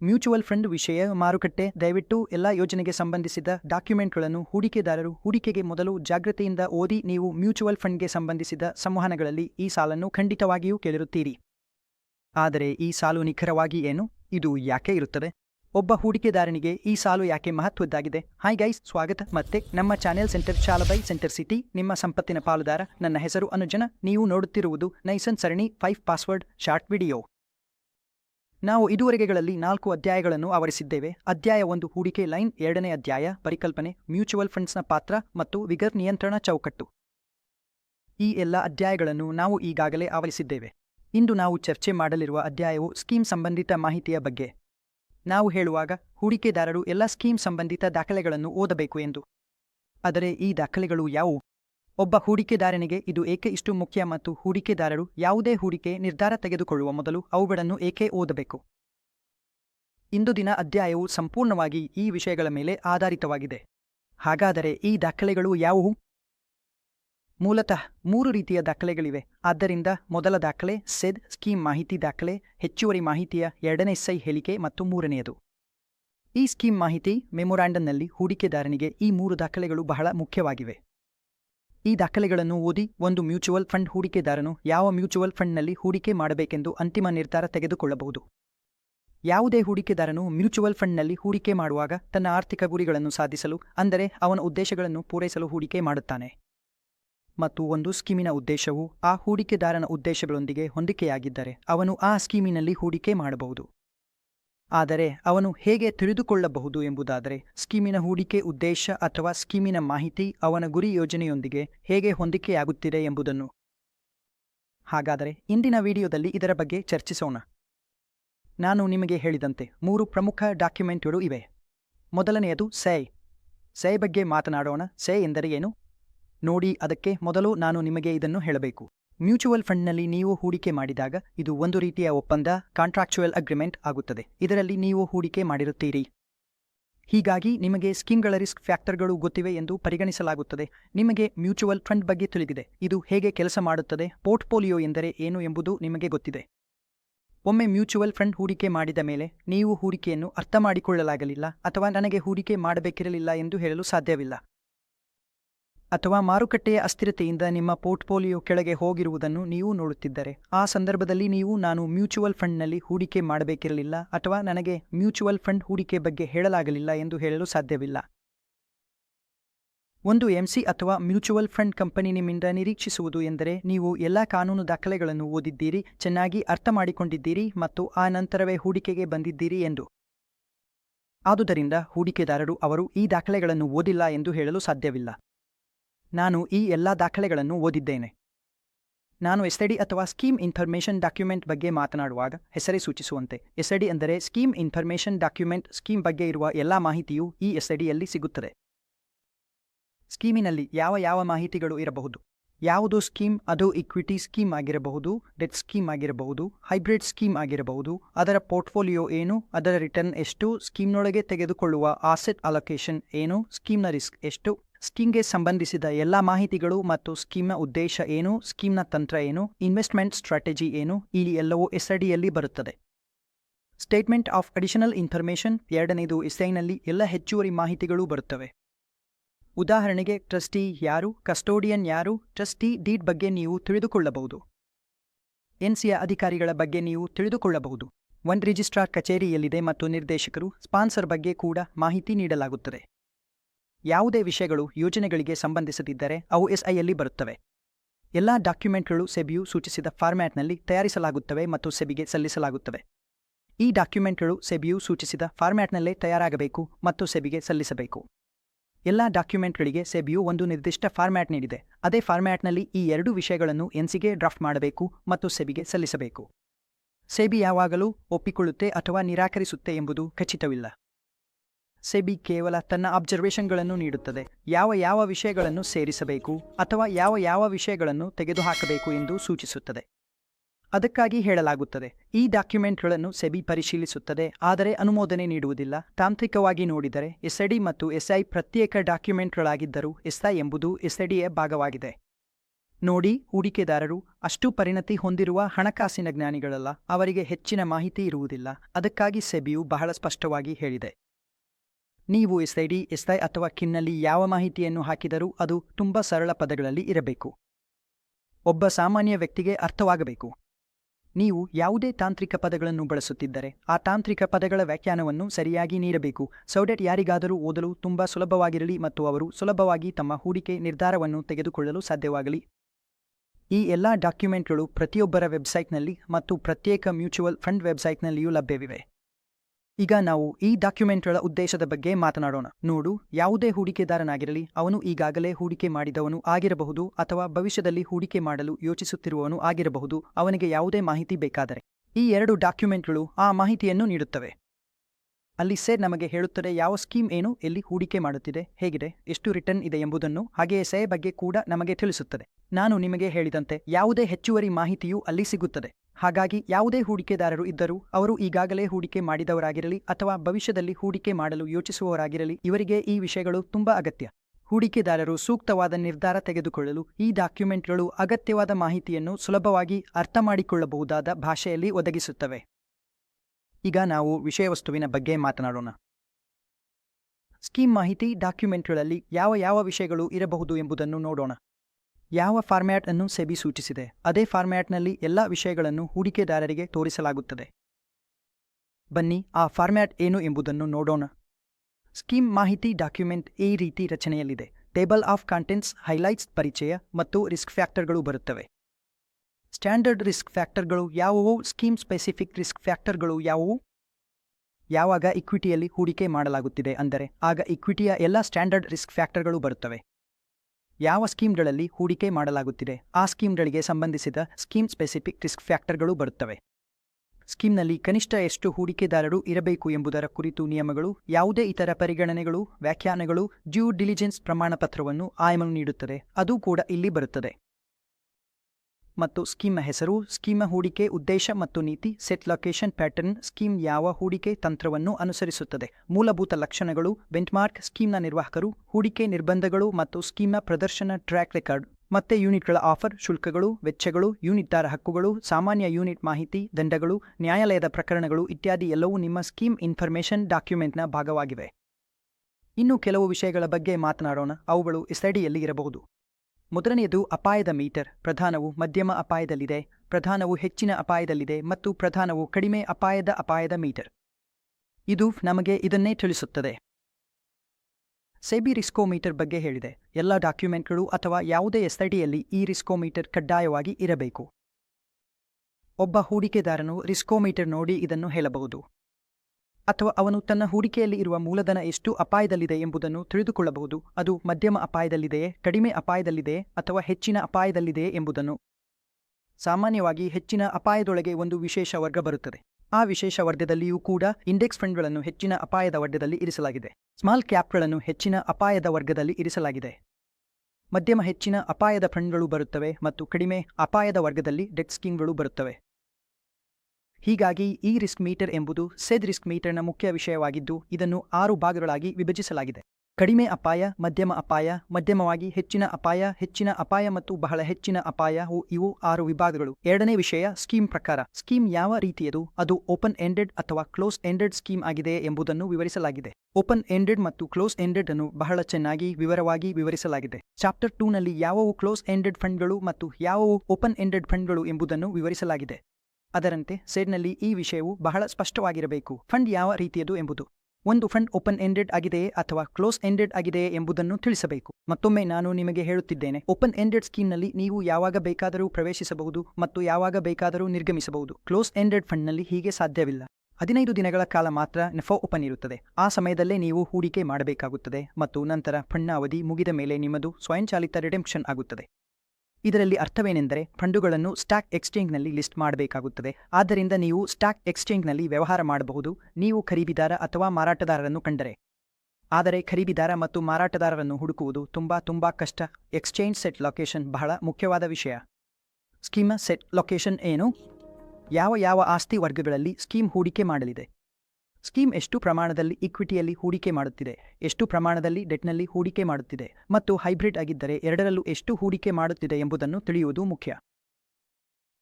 Mutual fund ವಿಷಯ ಮಾರುಕಟ್ಟೆ, ದಯವಿಟ್ಟು ಎಲ್ಲ ಯೋಜನೆಗೆ ಸಂಬಂಧಿಸಿದ ಡಾಕ್ಯುಮೆಂಟ್ಗಳನ್ನು ಹೂಡಿಕೆದಾರರು ಹೂಡಿಕೆಗೆ ಮೊದಲು ಜಾಗೃತಿಯಿಂದ ಓದಿ ನೀವು ಮ್ಯೂಚುವಲ್ ಫಂಡ್ಗೆ ಸಂಬಂಧಿಸಿದ ಸಂವಹನಗಳಲ್ಲಿ ಈ ಸಾಲನ್ನು ಖಂಡಿತವಾಗಿಯೂ ಕೇಳಿರುತ್ತೀರಿ. ಆದರೆ ಈ ಸಾಲು ನಿಖರವಾಗಿ ಏನು? ಇದು ಯಾಕೆ ಇರುತ್ತದೆ? ಒಬ್ಬ ಹೂಡಿಕೆದಾರನಿಗೆ ಈ ಸಾಲು ಯಾಕೆ ಮಹತ್ವದ್ದಾಗಿದೆ? ಹಾಯ್ ಗೈಸ್, ಸ್ವಾಗತ. ಮತ್ತೆ ನಮ್ಮ ಚಾನೆಲ್ ಸೆಂಟರ್ ಶಾಲಬೈ ಸೆಂಟರ್ ಸಿಟಿ, ನಿಮ್ಮ ಸಂಪತ್ತಿನ ಪಾಲುದಾರ. ನನ್ನ ಹೆಸರು ಅನುಜನ. ನೀವು ನೋಡುತ್ತಿರುವುದು ನೈಸನ್ ಸರಣಿ ಫೈವ್ ಪಾಸ್ವರ್ಡ್ ಶಾರ್ಟ್ ವಿಡಿಯೋ. ನಾವು ಇದುವರೆಗೆಗಳಲ್ಲಿ ನಾಲ್ಕು ಅಧ್ಯಾಯಗಳನ್ನು ಆವರಿಸಿದ್ದೇವೆ. ಅಧ್ಯಾಯ ಒಂದು, ಹೂಡಿಕೆ ಲೈನ್ ಎರಡನೇ ಅಧ್ಯಾಯ, ಪರಿಕಲ್ಪನೆ, ಮ್ಯೂಚುವಲ್ ಫಂಡ್ಸ್ನ ಪಾತ್ರ ಮತ್ತು ವಿಗರ್ ನಿಯಂತ್ರಣ ಚೌಕಟ್ಟು. ಈ ಎಲ್ಲ ಅಧ್ಯಾಯಗಳನ್ನು ನಾವು ಈಗಾಗಲೇ ಆವರಿಸಿದ್ದೇವೆ. ಇಂದು ನಾವು ಚರ್ಚೆ ಮಾಡಲಿರುವ ಅಧ್ಯಾಯವು ಸ್ಕೀಮ್ ಸಂಬಂಧಿತ ಮಾಹಿತಿಯ ಬಗ್ಗೆ. ನಾವು ಹೇಳುವಾಗ, ಹೂಡಿಕೆದಾರರು ಎಲ್ಲ ಸ್ಕೀಮ್ ಸಂಬಂಧಿತ ದಾಖಲೆಗಳನ್ನು ಓದಬೇಕು ಎಂದು. ಆದರೆ ಈ ದಾಖಲೆಗಳು ಯಾವುವು? ಒಬ್ಬ ಹೂಡಿಕೆದಾರನಿಗೆ ಇದು ಏಕೆ ಇಷ್ಟು ಮುಖ್ಯ ಮತ್ತು ಹೂಡಿಕೆದಾರರು ಯಾವುದೇ ಹೂಡಿಕೆ ನಿರ್ಧಾರ ತೆಗೆದುಕೊಳ್ಳುವ ಮೊದಲು ಅವುಗಳನ್ನು ಏಕೆ ಓದಬೇಕು? ಇಂದು ದಿನ ಅಧ್ಯಾಯವು ಸಂಪೂರ್ಣವಾಗಿ ಈ ವಿಷಯಗಳ ಮೇಲೆ ಆಧಾರಿತವಾಗಿದೆ. ಹಾಗಾದರೆ ಈ ದಾಖಲೆಗಳು ಯಾವುವು? ಮೂಲತಃ ಮೂರು ರೀತಿಯ ದಾಖಲೆಗಳಿವೆ. ಆದ್ದರಿಂದ ಮೊದಲ ದಾಖಲೆ, ಸೆದ್, ಸ್ಕೀಮ್ ಮಾಹಿತಿ ದಾಖಲೆ, ಹೆಚ್ಚುವರಿ ಮಾಹಿತಿಯ ಎರಡನೇ ಸೈ ಹೇಳಿಕೆ ಮತ್ತು ಮೂರನೆಯದು. ಈ ಸ್ಕೀಮ್ ಮಾಹಿತಿ ಮೆಮೊರಾಂಡಂನಲ್ಲಿ ಹೂಡಿಕೆದಾರನಿಗೆ ಈ ಮೂರು ದಾಖಲೆಗಳು ಬಹಳ ಮುಖ್ಯವಾಗಿವೆ. ಈ ದಾಖಲೆಗಳನ್ನು ಓದಿ ಒಂದು ಮ್ಯೂಚುವಲ್ ಫಂಡ್ ಹೂಡಿಕೆದಾರನು ಯಾವ ಮ್ಯೂಚುವಲ್ ಫಂಡ್ನಲ್ಲಿ ಹೂಡಿಕೆ ಮಾಡಬೇಕೆಂದು ಅಂತಿಮ ನಿರ್ಧಾರ ತೆಗೆದುಕೊಳ್ಳಬಹುದು. ಯಾವುದೇ ಹೂಡಿಕೆದಾರನು ಮ್ಯೂಚುವಲ್ ಫಂಡ್ನಲ್ಲಿ ಹೂಡಿಕೆ ಮಾಡುವಾಗ ತನ್ನ ಆರ್ಥಿಕ ಗುರಿಗಳನ್ನು ಸಾಧಿಸಲು, ಅಂದರೆ ಅವನ ಉದ್ದೇಶಗಳನ್ನು ಪೂರೈಸಲು ಹೂಡಿಕೆ ಮಾಡುತ್ತಾನೆ. ಮತ್ತು ಒಂದು ಸ್ಕೀಮಿನ ಉದ್ದೇಶವು ಆ ಹೂಡಿಕೆದಾರನ ಉದ್ದೇಶಗಳೊಂದಿಗೆ ಹೊಂದಿಕೆಯಾಗಿದ್ದರೆ ಅವನು ಆ ಸ್ಕೀಮಿನಲ್ಲಿ ಹೂಡಿಕೆ ಮಾಡಬಹುದು. ಆದರೆ ಅವನು ಹೇಗೆ ತಿಳಿದುಕೊಳ್ಳಬಹುದು ಎಂಬುದಾದರೆ ಸ್ಕೀಮಿನ ಹೂಡಿಕೆ ಉದ್ದೇಶ ಅಥವಾ ಸ್ಕೀಮಿನ ಮಾಹಿತಿ ಅವನ ಗುರಿ ಯೋಜನೆಯೊಂದಿಗೆ ಹೇಗೆ ಹೊಂದಿಕೆಯಾಗುತ್ತಿದೆ ಎಂಬುದನ್ನು. ಹಾಗಾದರೆ ಇಂದಿನ ವಿಡಿಯೋದಲ್ಲಿ ಇದರ ಬಗ್ಗೆ ಚರ್ಚಿಸೋಣ. ನಾನು ನಿಮಗೆ ಹೇಳಿದಂತೆ ಮೂರು ಪ್ರಮುಖ ಡಾಕ್ಯುಮೆಂಟ್ಗಳು ಇವೆ. ಮೊದಲನೆಯದು ಸೈ. ಸೈ ಬಗ್ಗೆ ಮಾತನಾಡೋಣ. ಸೈ ಎಂದರೆ ಏನು? ನೋಡಿ, ಅದಕ್ಕೆ ಮೊದಲು ನಾನು ನಿಮಗೆ ಇದನ್ನು ಹೇಳಬೇಕು. ಮ್ಯೂಚುವಲ್ ಫಂಡ್ನಲ್ಲಿ ನೀವು ಹೂಡಿಕೆ ಮಾಡಿದಾಗ ಇದು ಒಂದು ರೀತಿಯ ಒಪ್ಪಂದ ಕಾಂಟ್ರಾಕ್ಚುಯಲ್ ಅಗ್ರಿಮೆಂಟ್ ಆಗುತ್ತದೆ. ಇದರಲ್ಲಿ ನೀವು ಹೂಡಿಕೆ ಮಾಡಿರುತ್ತೀರಿ. ಹೀಗಾಗಿ ನಿಮಗೆ ಸ್ಕೀಮ್ಗಳ ರಿಸ್ಕ್ ಫ್ಯಾಕ್ಟರ್ಗಳು ಗೊತ್ತಿವೆ ಎಂದು ಪರಿಗಣಿಸಲಾಗುತ್ತದೆ. ನಿಮಗೆ ಮ್ಯೂಚುವಲ್ ಫಂಡ್ ಬಗ್ಗೆ ತಿಳಿದಿದೆ. ಇದು ಹೇಗೆ ಕೆಲಸ ಮಾಡುತ್ತದೆ, ಪೋರ್ಟ್ಫೋಲಿಯೋ ಎಂದರೆ ಏನು ಎಂಬುದು ನಿಮಗೆ ಗೊತ್ತಿದೆ. ಒಮ್ಮೆ ಮ್ಯೂಚುವಲ್ ಫಂಡ್ ಹೂಡಿಕೆ ಮಾಡಿದ ಮೇಲೆ ನೀವು ಹೂಡಿಕೆಯನ್ನು ಅರ್ಥ ಮಾಡಿಕೊಳ್ಳಲಾಗಲಿಲ್ಲ ಅಥವಾ ನನಗೆ ಹೂಡಿಕೆ ಮಾಡಬೇಕಿರಲಿಲ್ಲ ಎಂದು ಹೇಳಲು ಸಾಧ್ಯವಿಲ್ಲ. ಅಥವಾ ಮಾರುಕಟ್ಟೆಯ ಅಸ್ಥಿರತೆಯಿಂದ ನಿಮ್ಮ ಪೋರ್ಟ್ಫೋಲಿಯೋ ಕೆಳಗೆ ಹೋಗಿರುವುದನ್ನು ನೀವು ನೋಡುತ್ತಿದ್ದರೆ, ಆ ಸಂದರ್ಭದಲ್ಲಿ ನೀವು ನಾನು ಮ್ಯೂಚುವಲ್ ಫಂಡ್ನಲ್ಲಿ ಹೂಡಿಕೆ ಮಾಡಬೇಕಿರಲಿಲ್ಲ ಅಥವಾ ನನಗೆ ಮ್ಯೂಚುವಲ್ ಫಂಡ್ ಹೂಡಿಕೆ ಬಗ್ಗೆ ಹೇಳಲಾಗಲಿಲ್ಲ ಎಂದು ಹೇಳಲು ಸಾಧ್ಯವಿಲ್ಲ. ಒಂದು ಎಂಸಿ ಅಥವಾ ಮ್ಯೂಚುವಲ್ ಫಂಡ್ ಕಂಪನಿ ನಿಮ್ಮಿಂದ ನಿರೀಕ್ಷಿಸುವುದು ಎಂದರೆ ನೀವು ಎಲ್ಲ ಕಾನೂನು ದಾಖಲೆಗಳನ್ನು ಓದಿದ್ದೀರಿ, ಚೆನ್ನಾಗಿ ಅರ್ಥ ಮಾಡಿಕೊಂಡಿದ್ದೀರಿ ಮತ್ತು ಆ ನಂತರವೇ ಹೂಡಿಕೆಗೆ ಬಂದಿದ್ದೀರಿ ಎಂದು. ಆದುದರಿಂದ ಹೂಡಿಕೆದಾರರು ಅವರು ಈ ದಾಖಲೆಗಳನ್ನು ಓದಿಲ್ಲ ಎಂದು ಹೇಳಲು ಸಾಧ್ಯವಿಲ್ಲ. ನಾನು ಈ ಎಲ್ಲ ದಾಖಲೆಗಳನ್ನು ಓದಿದ್ದೇನೆ. ನಾನು ಎಸ್ಐಡಿ ಅಥವಾ ಸ್ಕೀಮ್ ಇನ್ಫರ್ಮೇಷನ್ ಡಾಕ್ಯುಮೆಂಟ್ ಬಗ್ಗೆ ಮಾತನಾಡುವಾಗ ಹೆಸರೇ ಸೂಚಿಸುವಂತೆ, ಎಸ್ಐಡಿ ಅಂದರೆ ಸ್ಕೀಮ್ ಇನ್ಫರ್ಮೇಷನ್ ಡಾಕ್ಯುಮೆಂಟ್ ಸ್ಕೀಮ್ ಬಗ್ಗೆ ಇರುವ ಎಲ್ಲ ಮಾಹಿತಿಯು ಈ ಎಸ್ಎಡಿಯಲ್ಲಿ ಸಿಗುತ್ತದೆ. ಸ್ಕೀಮಿನಲ್ಲಿ ಯಾವ ಯಾವ ಮಾಹಿತಿಗಳು ಇರಬಹುದು? ಯಾವುದು ಸ್ಕೀಮ್? ಅದು ಇಕ್ವಿಟಿ ಸ್ಕೀಮ್ ಆಗಿರಬಹುದು ಡೆತ್ ಸ್ಕೀಮ್ ಆಗಿರಬಹುದು, ಹೈಬ್ರಿಡ್ ಸ್ಕೀಮ್ ಆಗಿರಬಹುದು, ಅದರ ಪೋರ್ಟ್ಫೋಲಿಯೋ ಏನು, ಅದರ ರಿಟರ್ನ್ ಎಷ್ಟು, ಸ್ಕೀಮ್ನೊಳಗೆ ತೆಗೆದುಕೊಳ್ಳುವ ಆಸೆಟ್ ಅಲೊಕೇಶನ್ ಏನು, ಸ್ಕೀಮ್ನ ರಿಸ್ಕ್ ಎಷ್ಟು ಸ್ಕೀಮ್ಗೆ ಸಂಬಂಧಿಸಿದ ಎಲ್ಲ ಮಾಹಿತಿಗಳು ಮತ್ತು ಸ್ಕೀಮ್ನ ಉದ್ದೇಶ ಏನು, ಸ್ಕೀಮ್ನ ತಂತ್ರ ಏನು, ಇನ್ವೆಸ್ಟ್ಮೆಂಟ್ ಸ್ಟ್ರಾಟಜಿ ಏನು, ಈ ಎಲ್ಲವೂ ಎಸ್ಐಡಿಯಲ್ಲಿ ಬರುತ್ತದೆ. ಸ್ಟೇಟ್ಮೆಂಟ್ ಆಫ್ ಅಡಿಷನಲ್ ಇನ್ಫಾರ್ಮೇಷನ್ ಎರಡನೇದು ಎಸ್ಐನಲ್ಲಿ ಎಲ್ಲ ಹೆಚ್ಚುವರಿ ಮಾಹಿತಿಗಳು ಬರುತ್ತವೆ. ಉದಾಹರಣೆಗೆ, ಟ್ರಸ್ಟಿ ಯಾರು, ಕಸ್ಟೋಡಿಯನ್ ಯಾರು, ಟ್ರಸ್ಟಿ ಡೀಡ್ ಬಗ್ಗೆ ನೀವು ತಿಳಿದುಕೊಳ್ಳಬಹುದು. ಎನ್ಸಿಯ ಅಧಿಕಾರಿಗಳ ಬಗ್ಗೆ ನೀವು ತಿಳಿದುಕೊಳ್ಳಬಹುದು. ಒನ್ ರಿಜಿಸ್ಟ್ರಾರ್ ಕಚೇರಿಯಲ್ಲಿದೆ ಮತ್ತು ನಿರ್ದೇಶಕರು, ಸ್ಪಾನ್ಸರ್ ಬಗ್ಗೆ ಕೂಡ ಮಾಹಿತಿ ನೀಡಲಾಗುತ್ತದೆ. ಯಾವುದೇ ವಿಷಯಗಳು ಯೋಜನೆಗಳಿಗೆ ಸಂಬಂಧಿಸದಿದ್ದರೆ ಅವು ಎಸ್ಐಯಲ್ಲಿ ಬರುತ್ತವೆ. ಎಲ್ಲಾ ಡಾಕ್ಯುಮೆಂಟ್ಗಳು ಸೆಬಿಯು ಸೂಚಿಸಿದ ಫಾರ್ಮ್ಯಾಟ್ನಲ್ಲಿ ತಯಾರಿಸಲಾಗುತ್ತವೆ ಮತ್ತು ಸೆಬಿಗೆ ಸಲ್ಲಿಸಲಾಗುತ್ತವೆ. ಈ ಡಾಕ್ಯುಮೆಂಟ್ಗಳು ಸೆಬಿಯು ಸೂಚಿಸಿದ ಫಾರ್ಮ್ಯಾಟ್ನಲ್ಲೇ ತಯಾರಾಗಬೇಕು ಮತ್ತು ಸೆಬಿಗೆ ಸಲ್ಲಿಸಬೇಕು. ಎಲ್ಲ ಡಾಕ್ಯುಮೆಂಟ್ಗಳಿಗೆ ಸೆಬಿಯು ಒಂದು ನಿರ್ದಿಷ್ಟ ಫಾರ್ಮ್ಯಾಟ್ ನೀಡಿದೆ. ಅದೇ ಫಾರ್ಮ್ಯಾಟ್ನಲ್ಲಿ ಈ ಎರಡು ವಿಷಯಗಳನ್ನು ಎನ್ಸಿಗೆ ಡ್ರಾಫ್ಟ್ ಮಾಡಬೇಕು ಮತ್ತು ಸೆಬಿಗೆ ಸಲ್ಲಿಸಬೇಕು. ಸೆಬಿ ಯಾವಾಗಲೂ ಒಪ್ಪಿಕೊಳ್ಳುತ್ತೆ ಅಥವಾ ನಿರಾಕರಿಸುತ್ತೆ ಎಂಬುದು ಖಚಿತವಿಲ್ಲ. ಸೆಬಿ ಕೇವಲ ತನ್ನ ಅಬ್ಸರ್ವೇಷನ್ಗಳನ್ನು ನೀಡುತ್ತದೆ. ಯಾವ ಯಾವ ವಿಷಯಗಳನ್ನು ಸೇರಿಸಬೇಕು ಅಥವಾ ಯಾವ ಯಾವ ವಿಷಯಗಳನ್ನು ತೆಗೆದುಹಾಕಬೇಕು ಎಂದು ಸೂಚಿಸುತ್ತದೆ. ಅದಕ್ಕಾಗಿ ಹೇಳಲಾಗುತ್ತದೆ, ಈ ಡಾಕ್ಯುಮೆಂಟ್ಗಳನ್ನು ಸೆಬಿ ಪರಿಶೀಲಿಸುತ್ತದೆ, ಆದರೆ ಅನುಮೋದನೆ ನೀಡುವುದಿಲ್ಲ. ತಾಂತ್ರಿಕವಾಗಿ ನೋಡಿದರೆ, ಎಸ್ಐಡಿ ಮತ್ತು ಎಸ್ಐ ಪ್ರತ್ಯೇಕ ಡಾಕ್ಯುಮೆಂಟ್ಗಳಾಗಿದ್ದರೂ ಎಸ್ಐ ಎಂಬುದು ಎಸ್ಐಡಿಯ ಭಾಗವಾಗಿದೆ. ನೋಡಿ, ಹೂಡಿಕೆದಾರರು ಅಷ್ಟು ಪರಿಣತಿ ಹೊಂದಿರುವ ಹಣಕಾಸಿನ ಜ್ಞಾನಿಗಳಲ್ಲ, ಅವರಿಗೆ ಹೆಚ್ಚಿನ ಮಾಹಿತಿ ಇರುವುದಿಲ್ಲ. ಅದಕ್ಕಾಗಿ ಸೆಬಿಯು ಬಹಳ ಸ್ಪಷ್ಟವಾಗಿ ಹೇಳಿದೆ. ನೀವು ಎಸ್ಐಡಿ ಎಸ್ಐ ಅಥವಾ ಕಿನ್ನಲ್ಲಿ ಯಾವ ಮಾಹಿತಿಯನ್ನು ಹಾಕಿದರೂ ಅದು ತುಂಬ ಸರಳ ಪದಗಳಲ್ಲಿ ಇರಬೇಕು. ಒಬ್ಬ ಸಾಮಾನ್ಯ ವ್ಯಕ್ತಿಗೆ ಅರ್ಥವಾಗಬೇಕು. ನೀವು ಯಾವುದೇ ತಾಂತ್ರಿಕ ಪದಗಳನ್ನು ಬಳಸುತ್ತಿದ್ದರೆ ಆ ತಾಂತ್ರಿಕ ಪದಗಳ ವ್ಯಾಖ್ಯಾನವನ್ನು ಸರಿಯಾಗಿ ನೀಡಬೇಕು. ಸೌಡೆಟ್ ಯಾರಿಗಾದರೂ ಓದಲು ತುಂಬ ಸುಲಭವಾಗಿರಲಿ ಮತ್ತು ಅವರು ಸುಲಭವಾಗಿ ತಮ್ಮ ಹೂಡಿಕೆ ನಿರ್ಧಾರವನ್ನು ತೆಗೆದುಕೊಳ್ಳಲು ಸಾಧ್ಯವಾಗಲಿ. ಈ ಎಲ್ಲ ಡಾಕ್ಯುಮೆಂಟ್ಗಳು ಪ್ರತಿಯೊಬ್ಬರ ವೆಬ್ಸೈಟ್ನಲ್ಲಿ ಮತ್ತು ಪ್ರತ್ಯೇಕ ಮ್ಯೂಚುವಲ್ ಫಂಡ್ ವೆಬ್ಸೈಟ್ನಲ್ಲಿಯೂ ಲಭ್ಯವಿವೆ. ಈಗ ನಾವು ಈ ಡಾಕ್ಯುಮೆಂಟ್ಗಳ ಉದ್ದೇಶದ ಬಗ್ಗೆ ಮಾತನಾಡೋಣ. ನೋಡು, ಯಾವುದೇ ಹೂಡಿಕೆದಾರನಾಗಿರಲಿ, ಅವನು ಈಗಾಗಲೇ ಹೂಡಿಕೆ ಮಾಡಿದವನು ಆಗಿರಬಹುದು ಅಥವಾ ಭವಿಷ್ಯದಲ್ಲಿ ಹೂಡಿಕೆ ಮಾಡಲು ಯೋಚಿಸುತ್ತಿರುವವನು ಆಗಿರಬಹುದು, ಅವನಿಗೆ ಯಾವುದೇ ಮಾಹಿತಿ ಬೇಕಾದರೆ. ಈ ಎರಡು ಡಾಕ್ಯುಮೆಂಟ್ಗಳು ಆ ಮಾಹಿತಿಯನ್ನು ನೀಡುತ್ತವೆ. ಅಲ್ಲಿ ಸೇರ್ ನಮಗೆ ಹೇಳುತ್ತದೆ, ಯಾವ ಸ್ಕೀಮ್ ಏನು, ಎಲ್ಲಿ ಹೂಡಿಕೆ ಮಾಡುತ್ತಿದೆ, ಹೇಗಿದೆ, ಎಷ್ಟು ರಿಟರ್ನ್ ಇದೆ ಎಂಬುದನ್ನು ಹಾಗೆಯೇ ಸೇ ಬಗ್ಗೆ ಕೂಡ ನಮಗೆ ತಿಳಿಸುತ್ತದೆ. ನಾನು ನಿಮಗೆ ಹೇಳಿದಂತೆ ಯಾವುದೇ ಹೆಚ್ಚುವರಿ ಮಾಹಿತಿಯೂ ಅಲ್ಲಿ ಸಿಗುತ್ತದೆ. ಹಾಗಾಗಿ ಯಾವುದೇ ಹೂಡಿಕೆದಾರರು ಇದ್ದರೂ ಅವರು ಈಗಾಗಲೇ ಹೂಡಿಕೆ ಮಾಡಿದವರಾಗಿರಲಿ ಅಥವಾ ಭವಿಷ್ಯದಲ್ಲಿ ಹೂಡಿಕೆ ಮಾಡಲು ಯೋಚಿಸುವವರಾಗಿರಲಿ, ಇವರಿಗೆ ಈ ವಿಷಯಗಳು ತುಂಬಾ ಅಗತ್ಯ. ಹೂಡಿಕೆದಾರರು ಸೂಕ್ತವಾದ ನಿರ್ಧಾರ ತೆಗೆದುಕೊಳ್ಳಲು ಈ ಡಾಕ್ಯುಮೆಂಟ್ಗಳು ಅಗತ್ಯವಾದ ಮಾಹಿತಿಯನ್ನು ಸುಲಭವಾಗಿ ಅರ್ಥಮಾಡಿಕೊಳ್ಳಬಹುದಾದ ಭಾಷೆಯಲ್ಲಿ ಒದಗಿಸುತ್ತವೆ. ಈಗ ನಾವು ವಿಷಯವಸ್ತುವಿನ ಬಗ್ಗೆ ಮಾತನಾಡೋಣ. ಸ್ಕೀಮ್ ಮಾಹಿತಿ ಡಾಕ್ಯುಮೆಂಟ್ಗಳಲ್ಲಿ ಯಾವ ಯಾವ ವಿಷಯಗಳು ಇರಬಹುದು ಎಂಬುದನ್ನು ನೋಡೋಣ. ಯಾವ ಫಾರ್ಮ್ಯಾಟ್ ಅನ್ನು ಸೆಬಿ ಸೂಚಿಸಿದೆ, ಅದೇ ಫಾರ್ಮ್ಯಾಟ್ನಲ್ಲಿ ಎಲ್ಲ ವಿಷಯಗಳನ್ನು ಹೂಡಿಕೆದಾರರಿಗೆ ತೋರಿಸಲಾಗುತ್ತದೆ. ಬನ್ನಿ, ಆ ಫಾರ್ಮ್ಯಾಟ್ ಏನು ಎಂಬುದನ್ನು ನೋಡೋಣ. ಸ್ಕೀಮ್ ಮಾಹಿತಿ ಡಾಕ್ಯುಮೆಂಟ್ ಈ ರೀತಿ ರಚನೆಯಲ್ಲಿದೆ. ಟೇಬಲ್ ಆಫ್ ಕಾಂಟೆಂಟ್ಸ್, ಹೈಲೈಟ್ಸ್, ಪರಿಚಯ ಮತ್ತು ರಿಸ್ಕ್ ಫ್ಯಾಕ್ಟರ್ಗಳು ಬರುತ್ತವೆ. ಸ್ಟ್ಯಾಂಡರ್ಡ್ ರಿಸ್ಕ್ ಫ್ಯಾಕ್ಟರ್ಗಳು ಯಾವುವು? ಸ್ಕೀಮ್ ಸ್ಪೆಸಿಫಿಕ್ ರಿಸ್ಕ್ ಫ್ಯಾಕ್ಟರ್ಗಳು ಯಾವುವು? ಯಾವಾಗ ಇಕ್ವಿಟಿಯಲ್ಲಿ ಹೂಡಿಕೆ ಮಾಡಲಾಗುತ್ತಿದೆ ಅಂದರೆ, ಆಗ ಇಕ್ವಿಟಿಯ ಎಲ್ಲ ಸ್ಟ್ಯಾಂಡರ್ಡ್ ರಿಸ್ಕ್ ಫ್ಯಾಕ್ಟರ್ಗಳು ಬರುತ್ತವೆ. ಯಾವ ಸ್ಕೀಮ್ಗಳಲ್ಲಿ ಹೂಡಿಕೆ ಮಾಡಲಾಗುತ್ತಿದೆ? ಆ ಸ್ಕೀಮ್ಗಳಿಗೆ ಸಂಬಂಧಿಸಿದ ಸ್ಕೀಮ್ ಸ್ಪೆಸಿಫಿಕ್ ರಿಸ್ಕ್ ಫ್ಯಾಕ್ಟರ್ಗಳು ಬರುತ್ತವೆ. ಸ್ಕೀಮ್ನಲ್ಲಿ ಕನಿಷ್ಠ ಎಷ್ಟು ಹೂಡಿಕೆದಾರರು ಇರಬೇಕು ಎಂಬುದರ ಕುರಿತು ನಿಯಮಗಳು, ಯಾವುದೇ ಇತರ ಪರಿಗಣನೆಗಳು, ವ್ಯಾಖ್ಯಾನಗಳು, ಡ್ಯೂ ಡಿಲಿಜೆನ್ಸ್ ಪ್ರಮಾಣಪತ್ರವನ್ನು ಆಯಮನು ನೀಡುತ್ತದೆ. ಅದು ಕೂಡ ಇಲ್ಲಿ ಬರುತ್ತದೆ. ಮತ್ತು ಸ್ಕೀಮ್ ಹೆಸರು, ಸ್ಕೀಮ್ ಹೂಡಿಕೆ ಉದ್ದೇಶ ಮತ್ತು ನೀತಿ, ಸೆಟ್ ಲೊಕೇಶನ್ ಪ್ಯಾಟರ್ನ್, ಸ್ಕೀಮ್ ಯಾವ ಹೂಡಿಕೆ ತಂತ್ರವನ್ನು ಅನುಸರಿಸುತ್ತದೆ. ಮೂಲಭೂತ ಲಕ್ಷಣಗಳು, ಬೆಂಚ್ಮಾರ್ಕ್, ಸ್ಕೀಮ್ನ ನಿರ್ವಾಹಕರು, ಹೂಡಿಕೆ ನಿರ್ಬಂಧಗಳು ಮತ್ತು ಸ್ಕೀಮ್ನ ಪ್ರದರ್ಶನ ಟ್ರ್ಯಾಕ್ ರೆಕಾರ್ಡ್. ಮತ್ತೆ ಯೂನಿಟ್ಗಳ ಆಫರ್, ಶುಲ್ಕಗಳು, ವೆಚ್ಚಗಳು ಯೂನಿಟ್ದಾರ ಹಕ್ಕುಗಳು, ಸಾಮಾನ್ಯ ಯೂನಿಟ್ ಮಾಹಿತಿ, ದಂಡಗಳು, ನ್ಯಾಯಾಲಯದ ಪ್ರಕರಣಗಳು ಇತ್ಯಾದಿ ಎಲ್ಲವೂ ನಿಮ್ಮ ಸ್ಕೀಮ್ ಇನ್ಫಾರ್ಮೇಷನ್ ಡಾಕ್ಯುಮೆಂಟ್ನ ಭಾಗವಾಗಿವೆ. ಇನ್ನು ಕೆಲವು ವಿಷಯಗಳ ಬಗ್ಗೆ ಮಾತನಾಡೋಣ. ಅವುಗಳು ಎಸ್ಐಡಿಯಲ್ಲಿ ಇರಬಹುದು. ಮೊದಲನೆಯದು ಅಪಾಯದ ಮೀಟರ್, ಪ್ರಧಾನವು ಮಧ್ಯಮ ಅಪಾಯದಲ್ಲಿದೆ, ಪ್ರಧಾನವು ಹೆಚ್ಚಿನ ಅಪಾಯದಲ್ಲಿದೆ ಮತ್ತು ಪ್ರಧಾನವು ಕಡಿಮೆ ಅಪಾಯದ ಅಪಾಯದ ಮೀಟರ್. ಇದು ನಮಗೆ ಇದನ್ನೇ ತಿಳಿಸುತ್ತದೆ. ಸೆಬಿ ರಿಸ್ಕೋಮೀಟರ್ ಬಗ್ಗೆ ಹೇಳಿದೆ. ಎಲ್ಲ ಡಾಕ್ಯುಮೆಂಟ್ಗಳು ಅಥವಾ ಯಾವುದೇ ಎಸ್ತಡಿಯಲ್ಲಿ ಈ ರಿಸ್ಕೋಮೀಟರ್ ಕಡ್ಡಾಯವಾಗಿ ಇರಬೇಕು. ಒಬ್ಬ ಹೂಡಿಕೆದಾರನು ರಿಸ್ಕೋಮೀಟರ್ ನೋಡಿ ಇದನ್ನು ಹೇಳಬಹುದು. ಅಥವಾ ಅವನು ತನ್ನ ಹೂಡಿಕೆಯಲ್ಲಿ ಇರುವ ಮೂಲಧನ ಎಷ್ಟು ಅಪಾಯದಲ್ಲಿದೆ ಎಂಬುದನ್ನು ತಿಳಿದುಕೊಳ್ಳಬಹುದು. ಅದು ಮಧ್ಯಮ ಅಪಾಯದಲ್ಲಿದೆಯೇ, ಕಡಿಮೆ ಅಪಾಯದಲ್ಲಿದೆಯೇ, ಅಥವಾ ಹೆಚ್ಚಿನ ಅಪಾಯದಲ್ಲಿದೆಯೇ ಎಂಬುದನ್ನು. ಸಾಮಾನ್ಯವಾಗಿ ಹೆಚ್ಚಿನ ಅಪಾಯದೊಳಗೆ ಒಂದು ವಿಶೇಷ ವರ್ಗ ಬರುತ್ತದೆ. ಆ ವಿಶೇಷ ವರ್ಗದಲ್ಲಿಯೂ ಕೂಡ ಇಂಡೆಕ್ಸ್ ಫಂಡ್ಗಳನ್ನು ಹೆಚ್ಚಿನ ಅಪಾಯದ ವರ್ಗದಲ್ಲಿ ಇರಿಸಲಾಗಿದೆ. ಸ್ಮಾಲ್ ಕ್ಯಾಪ್ಗಳನ್ನು ಹೆಚ್ಚಿನ ಅಪಾಯದ ವರ್ಗದಲ್ಲಿ ಇರಿಸಲಾಗಿದೆ. ಮಧ್ಯಮ ಹೆಚ್ಚಿನ ಅಪಾಯದ ಫಂಡ್ಗಳು ಬರುತ್ತವೆ ಮತ್ತು ಕಡಿಮೆ ಅಪಾಯದ ವರ್ಗದಲ್ಲಿ ಡೆಟ್ ಸ್ಕೀಮ್ಗಳು ಬರುತ್ತವೆ. ಹೀಗಾಗಿ ಈ ರಿಸ್ಕ್ ಮೀಟರ್ ಎಂಬುದು ಸೆದ್ ರಿಸ್ಕ್ ಮೀಟರ್ನ ಮುಖ್ಯ ವಿಷಯವಾಗಿದ್ದು, ಇದನ್ನು ಆರು ಭಾಗಗಳಾಗಿ ವಿಭಜಿಸಲಾಗಿದೆ. ಕಡಿಮೆ ಅಪಾಯ, ಮಧ್ಯಮ ಅಪಾಯ, ಮಧ್ಯಮವಾಗಿ ಹೆಚ್ಚಿನ ಅಪಾಯ ಹೆಚ್ಚಿನ ಅಪಾಯ ಮತ್ತು ಬಹಳ ಹೆಚ್ಚಿನ ಅಪಾಯ ಇವು ಆರು ವಿಭಾಗಗಳು. ಎರಡನೇ ವಿಷಯ ಸ್ಕೀಮ್ ಪ್ರಕಾರ. ಸ್ಕೀಮ್ ಯಾವ ರೀತಿಯದು? ಅದು ಓಪನ್ ಎಂಡೆಡ್ ಅಥವಾ ಕ್ಲೋಸ್ ಎಂಡೆಡ್ ಸ್ಕೀಮ್ ಆಗಿದೆ ಎಂಬುದನ್ನು ವಿವರಿಸಲಾಗಿದೆ. ಓಪನ್ ಎಂಡೆಡ್ ಮತ್ತು ಕ್ಲೋಸ್ ಎಂಡೆಡ್ ಅನ್ನು ಬಹಳ ಚೆನ್ನಾಗಿ ವಿವರವಾಗಿ ವಿವರಿಸಲಾಗಿದೆ. ಚಾಪ್ಟರ್ ಟೂನಲ್ಲಿ ಯಾವುವು ಕ್ಲೋಸ್ ಎಂಡೆಡ್ ಫಂಡ್ಗಳು ಮತ್ತು ಯಾವುವು ಓಪನ್ ಎಂಡೆಡ್ ಫಂಡ್ಗಳು ಎಂಬುದನ್ನು ವಿವರಿಸಲಾಗಿದೆ. ಅದರಂತೆ ಸೇಡ್ನಲ್ಲಿ ಈ ವಿಷಯವು ಬಹಳ ಸ್ಪಷ್ಟವಾಗಿರಬೇಕು. ಫಂಡ್ ಯಾವ ರೀತಿಯದು ಎಂಬುದು. ಒಂದು ಫಂಡ್ ಓಪನ್ ಎಂಡೆಡ್ ಆಗಿದೆಯೇ ಅಥವಾ ಕ್ಲೋಸ್ ಎಂಡೆಡ್ ಆಗಿದೆಯೇ ಎಂಬುದನ್ನು ತಿಳಿಸಬೇಕು. ಮತ್ತೊಮ್ಮೆ ನಾನು ನಿಮಗೆ ಹೇಳುತ್ತಿದ್ದೇನೆ. ಓಪನ್ ಎಂಡೆಡ್ ಸ್ಕೀಮ್ನಲ್ಲಿ ನೀವು ಯಾವಾಗ ಬೇಕಾದರೂ ಪ್ರವೇಶಿಸಬಹುದು ಮತ್ತು ಯಾವಾಗ ಬೇಕಾದರೂ ನಿರ್ಗಮಿಸಬಹುದು. ಕ್ಲೋಸ್ ಎಂಡೆಡ್ ಫಂಡ್ನಲ್ಲಿ ಹೀಗೆ ಸಾಧ್ಯವಿಲ್ಲ. ಹದಿನೈದು ದಿನಗಳ ಕಾಲ ಮಾತ್ರ ನೆಫೋ ಓಪನ್ ಇರುತ್ತದೆ. ಆ ಸಮಯದಲ್ಲೇ ನೀವು ಹೂಡಿಕೆ ಮಾಡಬೇಕಾಗುತ್ತದೆ ಮತ್ತು ನಂತರ ಫಂಡ್ನ ಅವಧಿ ಮುಗಿದ ಮೇಲೆ ನಿಮ್ಮದು ಸ್ವಯಂಚಾಲಿತ ರಿಡೆಂಪ್ಷನ್ ಆಗುತ್ತದೆ. ಇದರಲ್ಲಿ ಅರ್ಥವೇನೆಂದರೆ ಫಂಡುಗಳನ್ನು ಸ್ಟಾಕ್ ಎಕ್ಸ್ಚೇಂಜ್ನಲ್ಲಿ ಲಿಸ್ಟ್ ಮಾಡಬೇಕಾಗುತ್ತದೆ. ಆದ್ದರಿಂದ ನೀವು ಸ್ಟಾಕ್ ಎಕ್ಸ್ಚೇಂಜ್ನಲ್ಲಿ ವ್ಯವಹಾರ ಮಾಡಬಹುದು, ನೀವು ಖರೀದಿದಾರ ಅಥವಾ ಮಾರಾಟದಾರರನ್ನು ಕಂಡರೆ. ಆದರೆ ಖರೀದಿದಾರ ಮತ್ತು ಮಾರಾಟಗಾರರನ್ನು ಹುಡುಕುವುದು ತುಂಬಾ ತುಂಬಾ ಕಷ್ಟ. ಎಕ್ಸ್ಚೇಂಜ್ ಸೆಟ್ ಲೊಕೇಶನ್ ಬಹಳ ಮುಖ್ಯವಾದ ವಿಷಯ. ಸ್ಕೀಮ ಸೆಟ್ ಲೊಕೇಶನ್ ಏನು? ಯಾವ ಯಾವ ಆಸ್ತಿ ವರ್ಗಗಳಲ್ಲಿ ಸ್ಕೀಮ್ ಹೂಡಿಕೆ ಮಾಡಲಿದೆ? ಸ್ಕೀಮ್ ಎಷ್ಟು ಪ್ರಮಾಣದಲ್ಲಿ ಇಕ್ವಿಟಿಯಲ್ಲಿ ಹೂಡಿಕೆ ಮಾಡುತ್ತಿದೆ, ಎಷ್ಟು ಪ್ರಮಾಣದಲ್ಲಿ ಡೆಟ್ನಲ್ಲಿ ಹೂಡಿಕೆ ಮಾಡುತ್ತಿದೆ ಮತ್ತು ಹೈಬ್ರಿಡ್ ಆಗಿದ್ದರೆ ಎರಡರಲ್ಲೂ ಎಷ್ಟು ಹೂಡಿಕೆ ಮಾಡುತ್ತಿದೆ ಎಂಬುದನ್ನು ತಿಳಿಯುವುದು ಮುಖ್ಯ.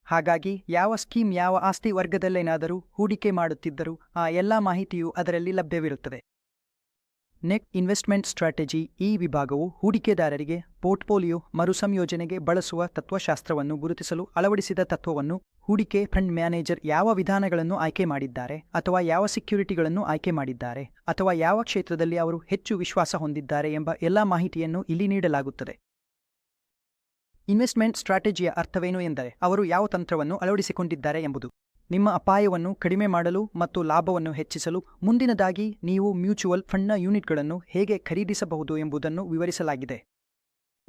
ಹಾಗಾಗಿ ಯಾವ ಸ್ಕೀಮ್ ಯಾವ ಆಸ್ತಿ ವರ್ಗದಲ್ಲೇನಾದರೂ ಹೂಡಿಕೆ ಮಾಡುತ್ತಿದ್ದರೂ ಆ ಎಲ್ಲ ಮಾಹಿತಿಯು ಅದರಲ್ಲಿ ಲಭ್ಯವಿರುತ್ತದೆ. ನೆಟ್ ಇನ್ವೆಸ್ಟ್ಮೆಂಟ್ ಸ್ಟ್ರಾಟಜಿ ಈ ವಿಭಾಗವು ಹೂಡಿಕೆದಾರರಿಗೆ ಪೋರ್ಟ್ಫೋಲಿಯೋ ಮರುಸಂಯೋಜನೆಗೆ ಬಳಸುವ ತತ್ವಶಾಸ್ತ್ರವನ್ನು ಗುರುತಿಸಲು ಅಳವಡಿಸಿದ ತತ್ವವನ್ನು ಹೂಡಿಕೆ ಫಂಡ್ ಮ್ಯಾನೇಜರ್ ಯಾವ ವಿಧಾನಗಳನ್ನು ಆಯ್ಕೆ ಮಾಡಿದ್ದಾರೆ ಅಥವಾ ಯಾವ ಸೆಕ್ಯುರಿಟಿಗಳನ್ನು ಆಯ್ಕೆ ಮಾಡಿದ್ದಾರೆ ಅಥವಾ ಯಾವ ಕ್ಷೇತ್ರದಲ್ಲಿ ಅವರು ಹೆಚ್ಚು ವಿಶ್ವಾಸ ಹೊಂದಿದ್ದಾರೆ ಎಂಬ ಎಲ್ಲ ಮಾಹಿತಿಯನ್ನು ಇಲ್ಲಿ ನೀಡಲಾಗುತ್ತದೆ. ಇನ್ವೆಸ್ಟ್ಮೆಂಟ್ ಸ್ಟ್ರಾಟಜಿಯ ಅರ್ಥವೇನು ಎಂದರೆ ಅವರು ಯಾವ ತಂತ್ರವನ್ನು ಅಳವಡಿಸಿಕೊಂಡಿದ್ದಾರೆ ಎಂಬುದು. ನಿಮ್ಮ ಅಪಾಯವನ್ನು ಕಡಿಮೆ ಮಾಡಲು ಮತ್ತು ಲಾಭವನ್ನು ಹೆಚ್ಚಿಸಲು ಮುಂದಿನದಾಗಿ ನೀವು ಮ್ಯೂಚುವಲ್ ಫಂಡ್ನ ಯೂನಿಟ್ಗಳನ್ನು ಹೇಗೆ ಖರೀದಿಸಬಹುದು ಎಂಬುದನ್ನು ವಿವರಿಸಲಾಗಿದೆ.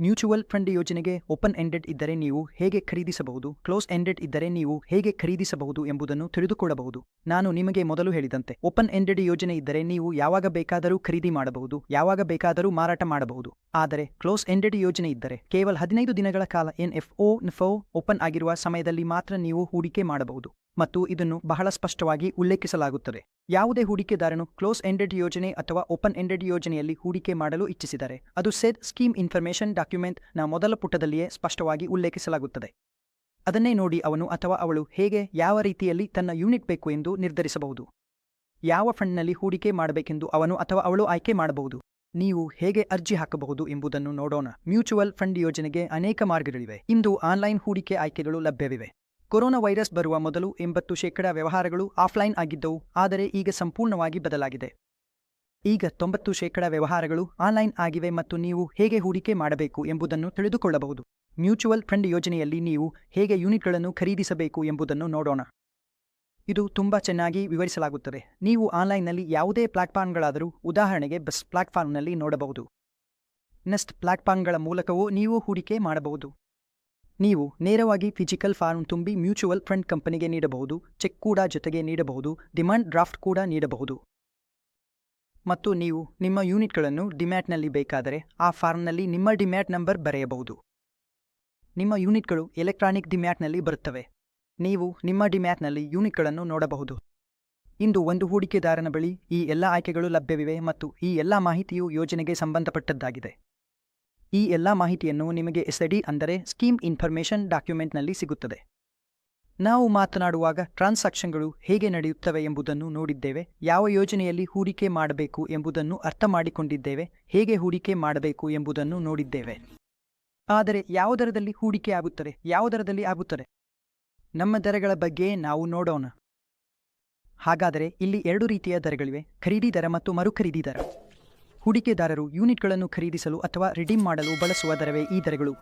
ಮ್ಯೂಚುವಲ್ ಫಂಡ್ ಯೋಜನೆಗೆ ಓಪನ್ ಎಂಡೆಡ್ ಇದ್ದರೆ ನೀವು ಹೇಗೆ ಖರೀದಿಸಬಹುದು, ಕ್ಲೋಸ್ ಎಂಡೆಡ್ ಇದ್ದರೆ ನೀವು ಹೇಗೆ ಖರೀದಿಸಬಹುದು ಎಂಬುದನ್ನು ತಿಳಿದುಕೊಳ್ಳಬಹುದು. ನಾನು ನಿಮಗೆ ಮೊದಲು ಹೇಳಿದಂತೆ, ಓಪನ್ ಎಂಡೆಡ್ ಯೋಜನೆ ಇದ್ದರೆ ನೀವು ಯಾವಾಗ ಬೇಕಾದರೂ ಖರೀದಿ ಮಾಡಬಹುದು, ಯಾವಾಗ ಬೇಕಾದರೂ ಮಾರಾಟ ಮಾಡಬಹುದು. ಆದರೆ, ಕ್ಲೋಸ್ ಎಂಡೆಡ್ ಯೋಜನೆ ಇದ್ದರೆ ಕೇವಲ ಹದಿನೈದು ದಿನಗಳ ಕಾಲ N F O FO open ಆಗಿರುವ ಸಮಯದಲ್ಲಿ ಮಾತ್ರ ನೀವು ಹೂಡಿಕೆ ಮಾಡಬಹುದು. ಮತ್ತು ಇದನ್ನು ಬಹಳ ಸ್ಪಷ್ಟವಾಗಿ ಉಲ್ಲೇಖಿಸಲಾಗುತ್ತದೆ. ಯಾವುದೇ ಹೂಡಿಕೆದಾರನು ಕ್ಲೋಸ್ ಎಂಡೆಡ್ ಯೋಜನೆ ಅಥವಾ ಓಪನ್ ಎಂಡೆಡ್ ಯೋಜನೆಯಲ್ಲಿ ಹೂಡಿಕೆ ಮಾಡಲು ಇಚ್ಛಿಸಿದರೆ, ಅದು ಸೆಡ್ ಸ್ಕೀಮ್ ಇನ್ಫಾರ್ಮೇಷನ್ ಡಾಕ್ಯುಮೆಂಟ್ನ ಮೊದಲ ಪುಟದಲ್ಲಿಯೇ ಸ್ಪಷ್ಟವಾಗಿ ಉಲ್ಲೇಖಿಸಲಾಗುತ್ತದೆ. ಅದನ್ನೇ ನೋಡಿ ಅವನು ಅಥವಾ ಅವಳು ಹೇಗೆ ಯಾವ ರೀತಿಯಲ್ಲಿ ತನ್ನ ಯೂನಿಟ್ ಬೇಕು ಎಂದು ನಿರ್ಧರಿಸಬಹುದು. ಯಾವ ಫಂಡ್ನಲ್ಲಿ ಹೂಡಿಕೆ ಮಾಡಬೇಕೆಂದು ಅವನು ಅಥವಾ ಅವಳು ಆಯ್ಕೆ ಮಾಡಬಹುದು. ನೀವು ಹೇಗೆ ಅರ್ಜಿ ಹಾಕಬಹುದು ಎಂಬುದನ್ನು ನೋಡೋಣ. ಮ್ಯೂಚುವಲ್ ಫಂಡ್ ಯೋಜನೆಗೆ ಅನೇಕ ಮಾರ್ಗಗಳಿವೆ. ಇಂದು ಆನ್ಲೈನ್ ಹೂಡಿಕೆ ಆಯ್ಕೆಗಳು ಲಭ್ಯವಿವೆ. ಕೊರೋನಾ ವೈರಸ್ ಬರುವ ಮೊದಲು ಎಂಬತ್ತು ಶೇಕಡಾ ವ್ಯವಹಾರಗಳು ಆಫ್ಲೈನ್ ಆಗಿದ್ದವು, ಆದರೆ ಈಗ ಸಂಪೂರ್ಣವಾಗಿ ಬದಲಾಗಿದೆ. ಈಗ ತೊಂಬತ್ತು ಶೇಕಡಾ ವ್ಯವಹಾರಗಳು ಆನ್ಲೈನ್ ಆಗಿವೆ ಮತ್ತು ನೀವು ಹೇಗೆ ಹೂಡಿಕೆ ಮಾಡಬೇಕು ಎಂಬುದನ್ನು ತಿಳಿದುಕೊಳ್ಳಬಹುದು. ಮ್ಯೂಚುವಲ್ ಫಂಡ್ ಯೋಜನೆಯಲ್ಲಿ ನೀವು ಹೇಗೆ ಯೂನಿಟ್ಗಳನ್ನು ಖರೀದಿಸಬೇಕು ಎಂಬುದನ್ನು ನೋಡೋಣ. ಇದು ತುಂಬಾ ಚೆನ್ನಾಗಿ ವಿವರಿಸಲಾಗುತ್ತದೆ. ನೀವು ಆನ್ಲೈನ್ನಲ್ಲಿ ಯಾವುದೇ ಪ್ಲಾಟ್ಫಾರ್ಮ್ಗಳಾದರೂ ಉದಾಹರಣೆಗೆ ಬಸ್ ಪ್ಲಾಟ್ಫಾರ್ಮ್ನಲ್ಲಿ ನೋಡಬಹುದು. ನೆಸ್ಟ್ ಪ್ಲಾಟ್ಫಾರ್ಮ್ಗಳ ಮೂಲಕವೂ ನೀವು ಹೂಡಿಕೆ ಮಾಡಬಹುದು. ನೀವು ನೇರವಾಗಿ ಫಿಸಿಕಲ್ ಫಾರ್ಮ್ ತುಂಬಿ ಮ್ಯೂಚುವಲ್ ಫಂಡ್ ಕಂಪನಿಗೆ ನೀಡಬಹುದು, ಚೆಕ್ ಕೂಡ ಜೊತೆಗೆ ನೀಡಬಹುದು, ಡಿಮ್ಯಾಂಡ್ ಡ್ರಾಫ್ಟ್ ಕೂಡ ನೀಡಬಹುದು. ಮತ್ತು ನೀವು ನಿಮ್ಮ ಯೂನಿಟ್ಗಳನ್ನು ಡಿಮ್ಯಾಟ್ನಲ್ಲಿ ಬೇಕಾದರೆ ಆ ಫಾರ್ಮ್ನಲ್ಲಿ ನಿಮ್ಮ ಡಿಮ್ಯಾಟ್ ನಂಬರ್ ಬರೆಯಬಹುದು. ನಿಮ್ಮ ಯೂನಿಟ್ಗಳು ಎಲೆಕ್ಟ್ರಾನಿಕ್ ಡಿಮ್ಯಾಟ್ನಲ್ಲಿ ಬರುತ್ತವೆ. ನೀವು ನಿಮ್ಮ ಡಿಮ್ಯಾಟ್ನಲ್ಲಿ ಯೂನಿಟ್ಗಳನ್ನು ನೋಡಬಹುದು. ಇಂದು ಒಂದು ಹೂಡಿಕೆದಾರನ ಬಳಿ ಈ ಎಲ್ಲ ಆಯ್ಕೆಗಳು ಲಭ್ಯವಿವೆ ಮತ್ತು ಈ ಎಲ್ಲ ಮಾಹಿತಿಯು ಯೋಜನೆಗೆ ಸಂಬಂಧಪಟ್ಟದ್ದಾಗಿದೆ. ಈ ಎಲ್ಲ ಮಾಹಿತಿಯನ್ನು ನಿಮಗೆ ಎಸಡಿ ಅಂದರೆ ಸ್ಕೀಮ್ ಇನ್ಫಾರ್ಮೇಷನ್ ಡಾಕ್ಯುಮೆಂಟ್ನಲ್ಲಿ ಸಿಗುತ್ತದೆ. ನಾವು ಮಾತನಾಡುವಾಗ ಟ್ರಾನ್ಸಾಕ್ಷನ್ಗಳು ಹೇಗೆ ನಡೆಯುತ್ತವೆ ಎಂಬುದನ್ನು ನೋಡಿದ್ದೇವೆ, ಯಾವ ಯೋಜನೆಯಲ್ಲಿ ಹೂಡಿಕೆ ಮಾಡಬೇಕು ಎಂಬುದನ್ನು ಅರ್ಥ ಮಾಡಿಕೊಂಡಿದ್ದೇವೆ, ಹೇಗೆ ಹೂಡಿಕೆ ಮಾಡಬೇಕು ಎಂಬುದನ್ನು ನೋಡಿದ್ದೇವೆ. ಆದರೆ ಯಾವ ದರದಲ್ಲಿ ಹೂಡಿಕೆ ಆಗುತ್ತದೆ, ಯಾವ ದರದಲ್ಲಿ ಆಗುತ್ತದೆ? ನಮ್ಮ ದರಗಳ ಬಗ್ಗೆ ನಾವು ನೋಡೋಣ. ಹಾಗಾದರೆ ಇಲ್ಲಿ ಎರಡು ರೀತಿಯ ದರಗಳಿವೆ, ಖರೀದಿ ದರ ಮತ್ತು ಮರುಖರೀದಿ ದರ. ಹೂಡಿಕೆದಾರರು ಯೂನಿಟ್ಗಳನ್ನು ಖರೀದಿಸಲು ಅಥವಾ ರಿಡೀಮ್ ಮಾಡಲು ಬಳಸುವ ದರವೇ ಈ ದರಗಳು.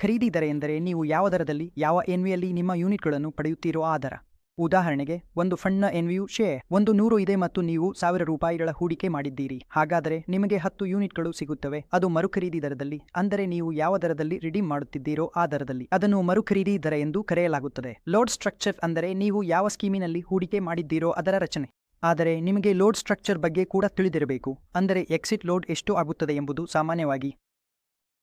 ಖರೀದಿ ದರ ಎಂದರೆ ನೀವು ಯಾವ ದರದಲ್ಲಿ, ಯಾವ ಎನ್ವಿಯಲ್ಲಿ ನಿಮ್ಮ ಯೂನಿಟ್ಗಳನ್ನು ಪಡೆಯುತ್ತೀರೋ ಆ ದರ. ಉದಾಹರಣೆಗೆ, ಒಂದು ಫಂಡ್ನ ಎನ್ವಿಯು ಶೇ ಒಂದು ನೂರು ಇದೆ ಮತ್ತು ನೀವು ಸಾವಿರ ರೂಪಾಯಿಗಳ ಹೂಡಿಕೆ ಮಾಡಿದ್ದೀರಿ. ಹಾಗಾದರೆ ನಿಮಗೆ ಹತ್ತು ಯೂನಿಟ್ಗಳು ಸಿಗುತ್ತವೆ. ಅದು ಮರುಖರೀದಿ ದರದಲ್ಲಿ, ಅಂದರೆ ನೀವು ಯಾವ ದರದಲ್ಲಿ ರಿಡೀಮ್ ಮಾಡುತ್ತಿದ್ದೀರೋ ಆ ದರದಲ್ಲಿ. ಅದನ್ನು ಮರುಖರೀದಿ ದರ ಎಂದು ಕರೆಯಲಾಗುತ್ತದೆ. ಲೋಡ್ ಸ್ಟ್ರಕ್ಚರ್ ಅಂದರೆ ನೀವು ಯಾವ ಸ್ಕೀಮಿನಲ್ಲಿ ಹೂಡಿಕೆ ಮಾಡಿದ್ದೀರೋ ಅದರ ರಚನೆ. ಆದರೆ ನಿಮಗೆ ಲೋಡ್ ಸ್ಟ್ರಕ್ಚರ್ ಬಗ್ಗೆ ಕೂಡ ತಿಳಿದಿರಬೇಕು. ಅಂದರೆ ಎಕ್ಸಿಟ್ ಲೋಡ್ ಎಷ್ಟು ಆಗುತ್ತದೆ ಎಂಬುದು ಸಾಮಾನ್ಯವಾಗಿ.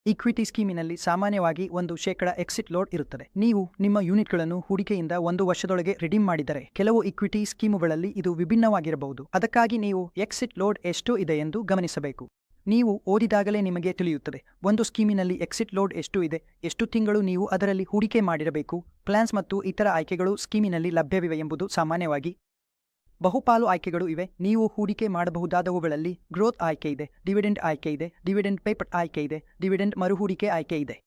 ಈಕ್ವಿಟಿ ಸ್ಕೀಮಿನಲ್ಲಿ ಸಾಮಾನ್ಯವಾಗಿ ಒಂದು ಶೇಕಡ ಎಕ್ಸಿಟ್ ಲೋಡ್ ಇರುತ್ತದೆ. ನೀವು ನಿಮ್ಮ ಯೂನಿಟ್ಗಳನ್ನು ಹೂಡಿಕೆಯಿಂದ ಒಂದು ವರ್ಷದೊಳಗೆ ರಿಡೀಮ್ ಮಾಡಿದರೆ ಕೆಲವು ಇಕ್ವಿಟಿ ಸ್ಕೀಮುಗಳಲ್ಲಿ ಇದು ವಿಭಿನ್ನವಾಗಿರಬಹುದು. ಅದಕ್ಕಾಗಿ ನೀವು ಎಕ್ಸಿಟ್ ಲೋಡ್ ಎಷ್ಟು ಇದೆ ಎಂದು ಗಮನಿಸಬೇಕು. ನೀವು ಓದಿದಾಗಲೇ ನಿಮಗೆ ತಿಳಿಯುತ್ತದೆ. ಒಂದು ಸ್ಕೀಮಿನಲ್ಲಿ ಎಕ್ಸಿಟ್ ಲೋಡ್ ಎಷ್ಟು ಇದೆ, ಎಷ್ಟು ತಿಂಗಳು ನೀವು ಅದರಲ್ಲಿ ಹೂಡಿಕೆ ಮಾಡಿರಬೇಕು, ಪ್ಲಾನ್ಸ್ ಮತ್ತು ಇತರ ಆಯ್ಕೆಗಳು ಸ್ಕೀಮಿನಲ್ಲಿ ಲಭ್ಯವಿವೆ ಎಂಬುದು ಸಾಮಾನ್ಯವಾಗಿ ಬಹುಪಾಲು ಆಯ್ಕೆಗಳು ಇವೆ. ನೀವು ಹೂಡಿಕೆ ಮಾಡಬಹುದಾದವುಗಳಲ್ಲಿ ಗ್ರೋತ್ ಆಯ್ಕೆ ಇದೆ, ಡಿವಿಡೆಂಡ್ ಆಯ್ಕೆ ಇದೆ, ಡಿವಿಡೆಂಡ್ ಪೇಪರ್ ಆಯ್ಕೆ ಇದೆ, ಡಿವಿಡೆಂಡ್ ಮರುಹೂಡಿಕೆ ಆಯ್ಕೆ ಇದೆ.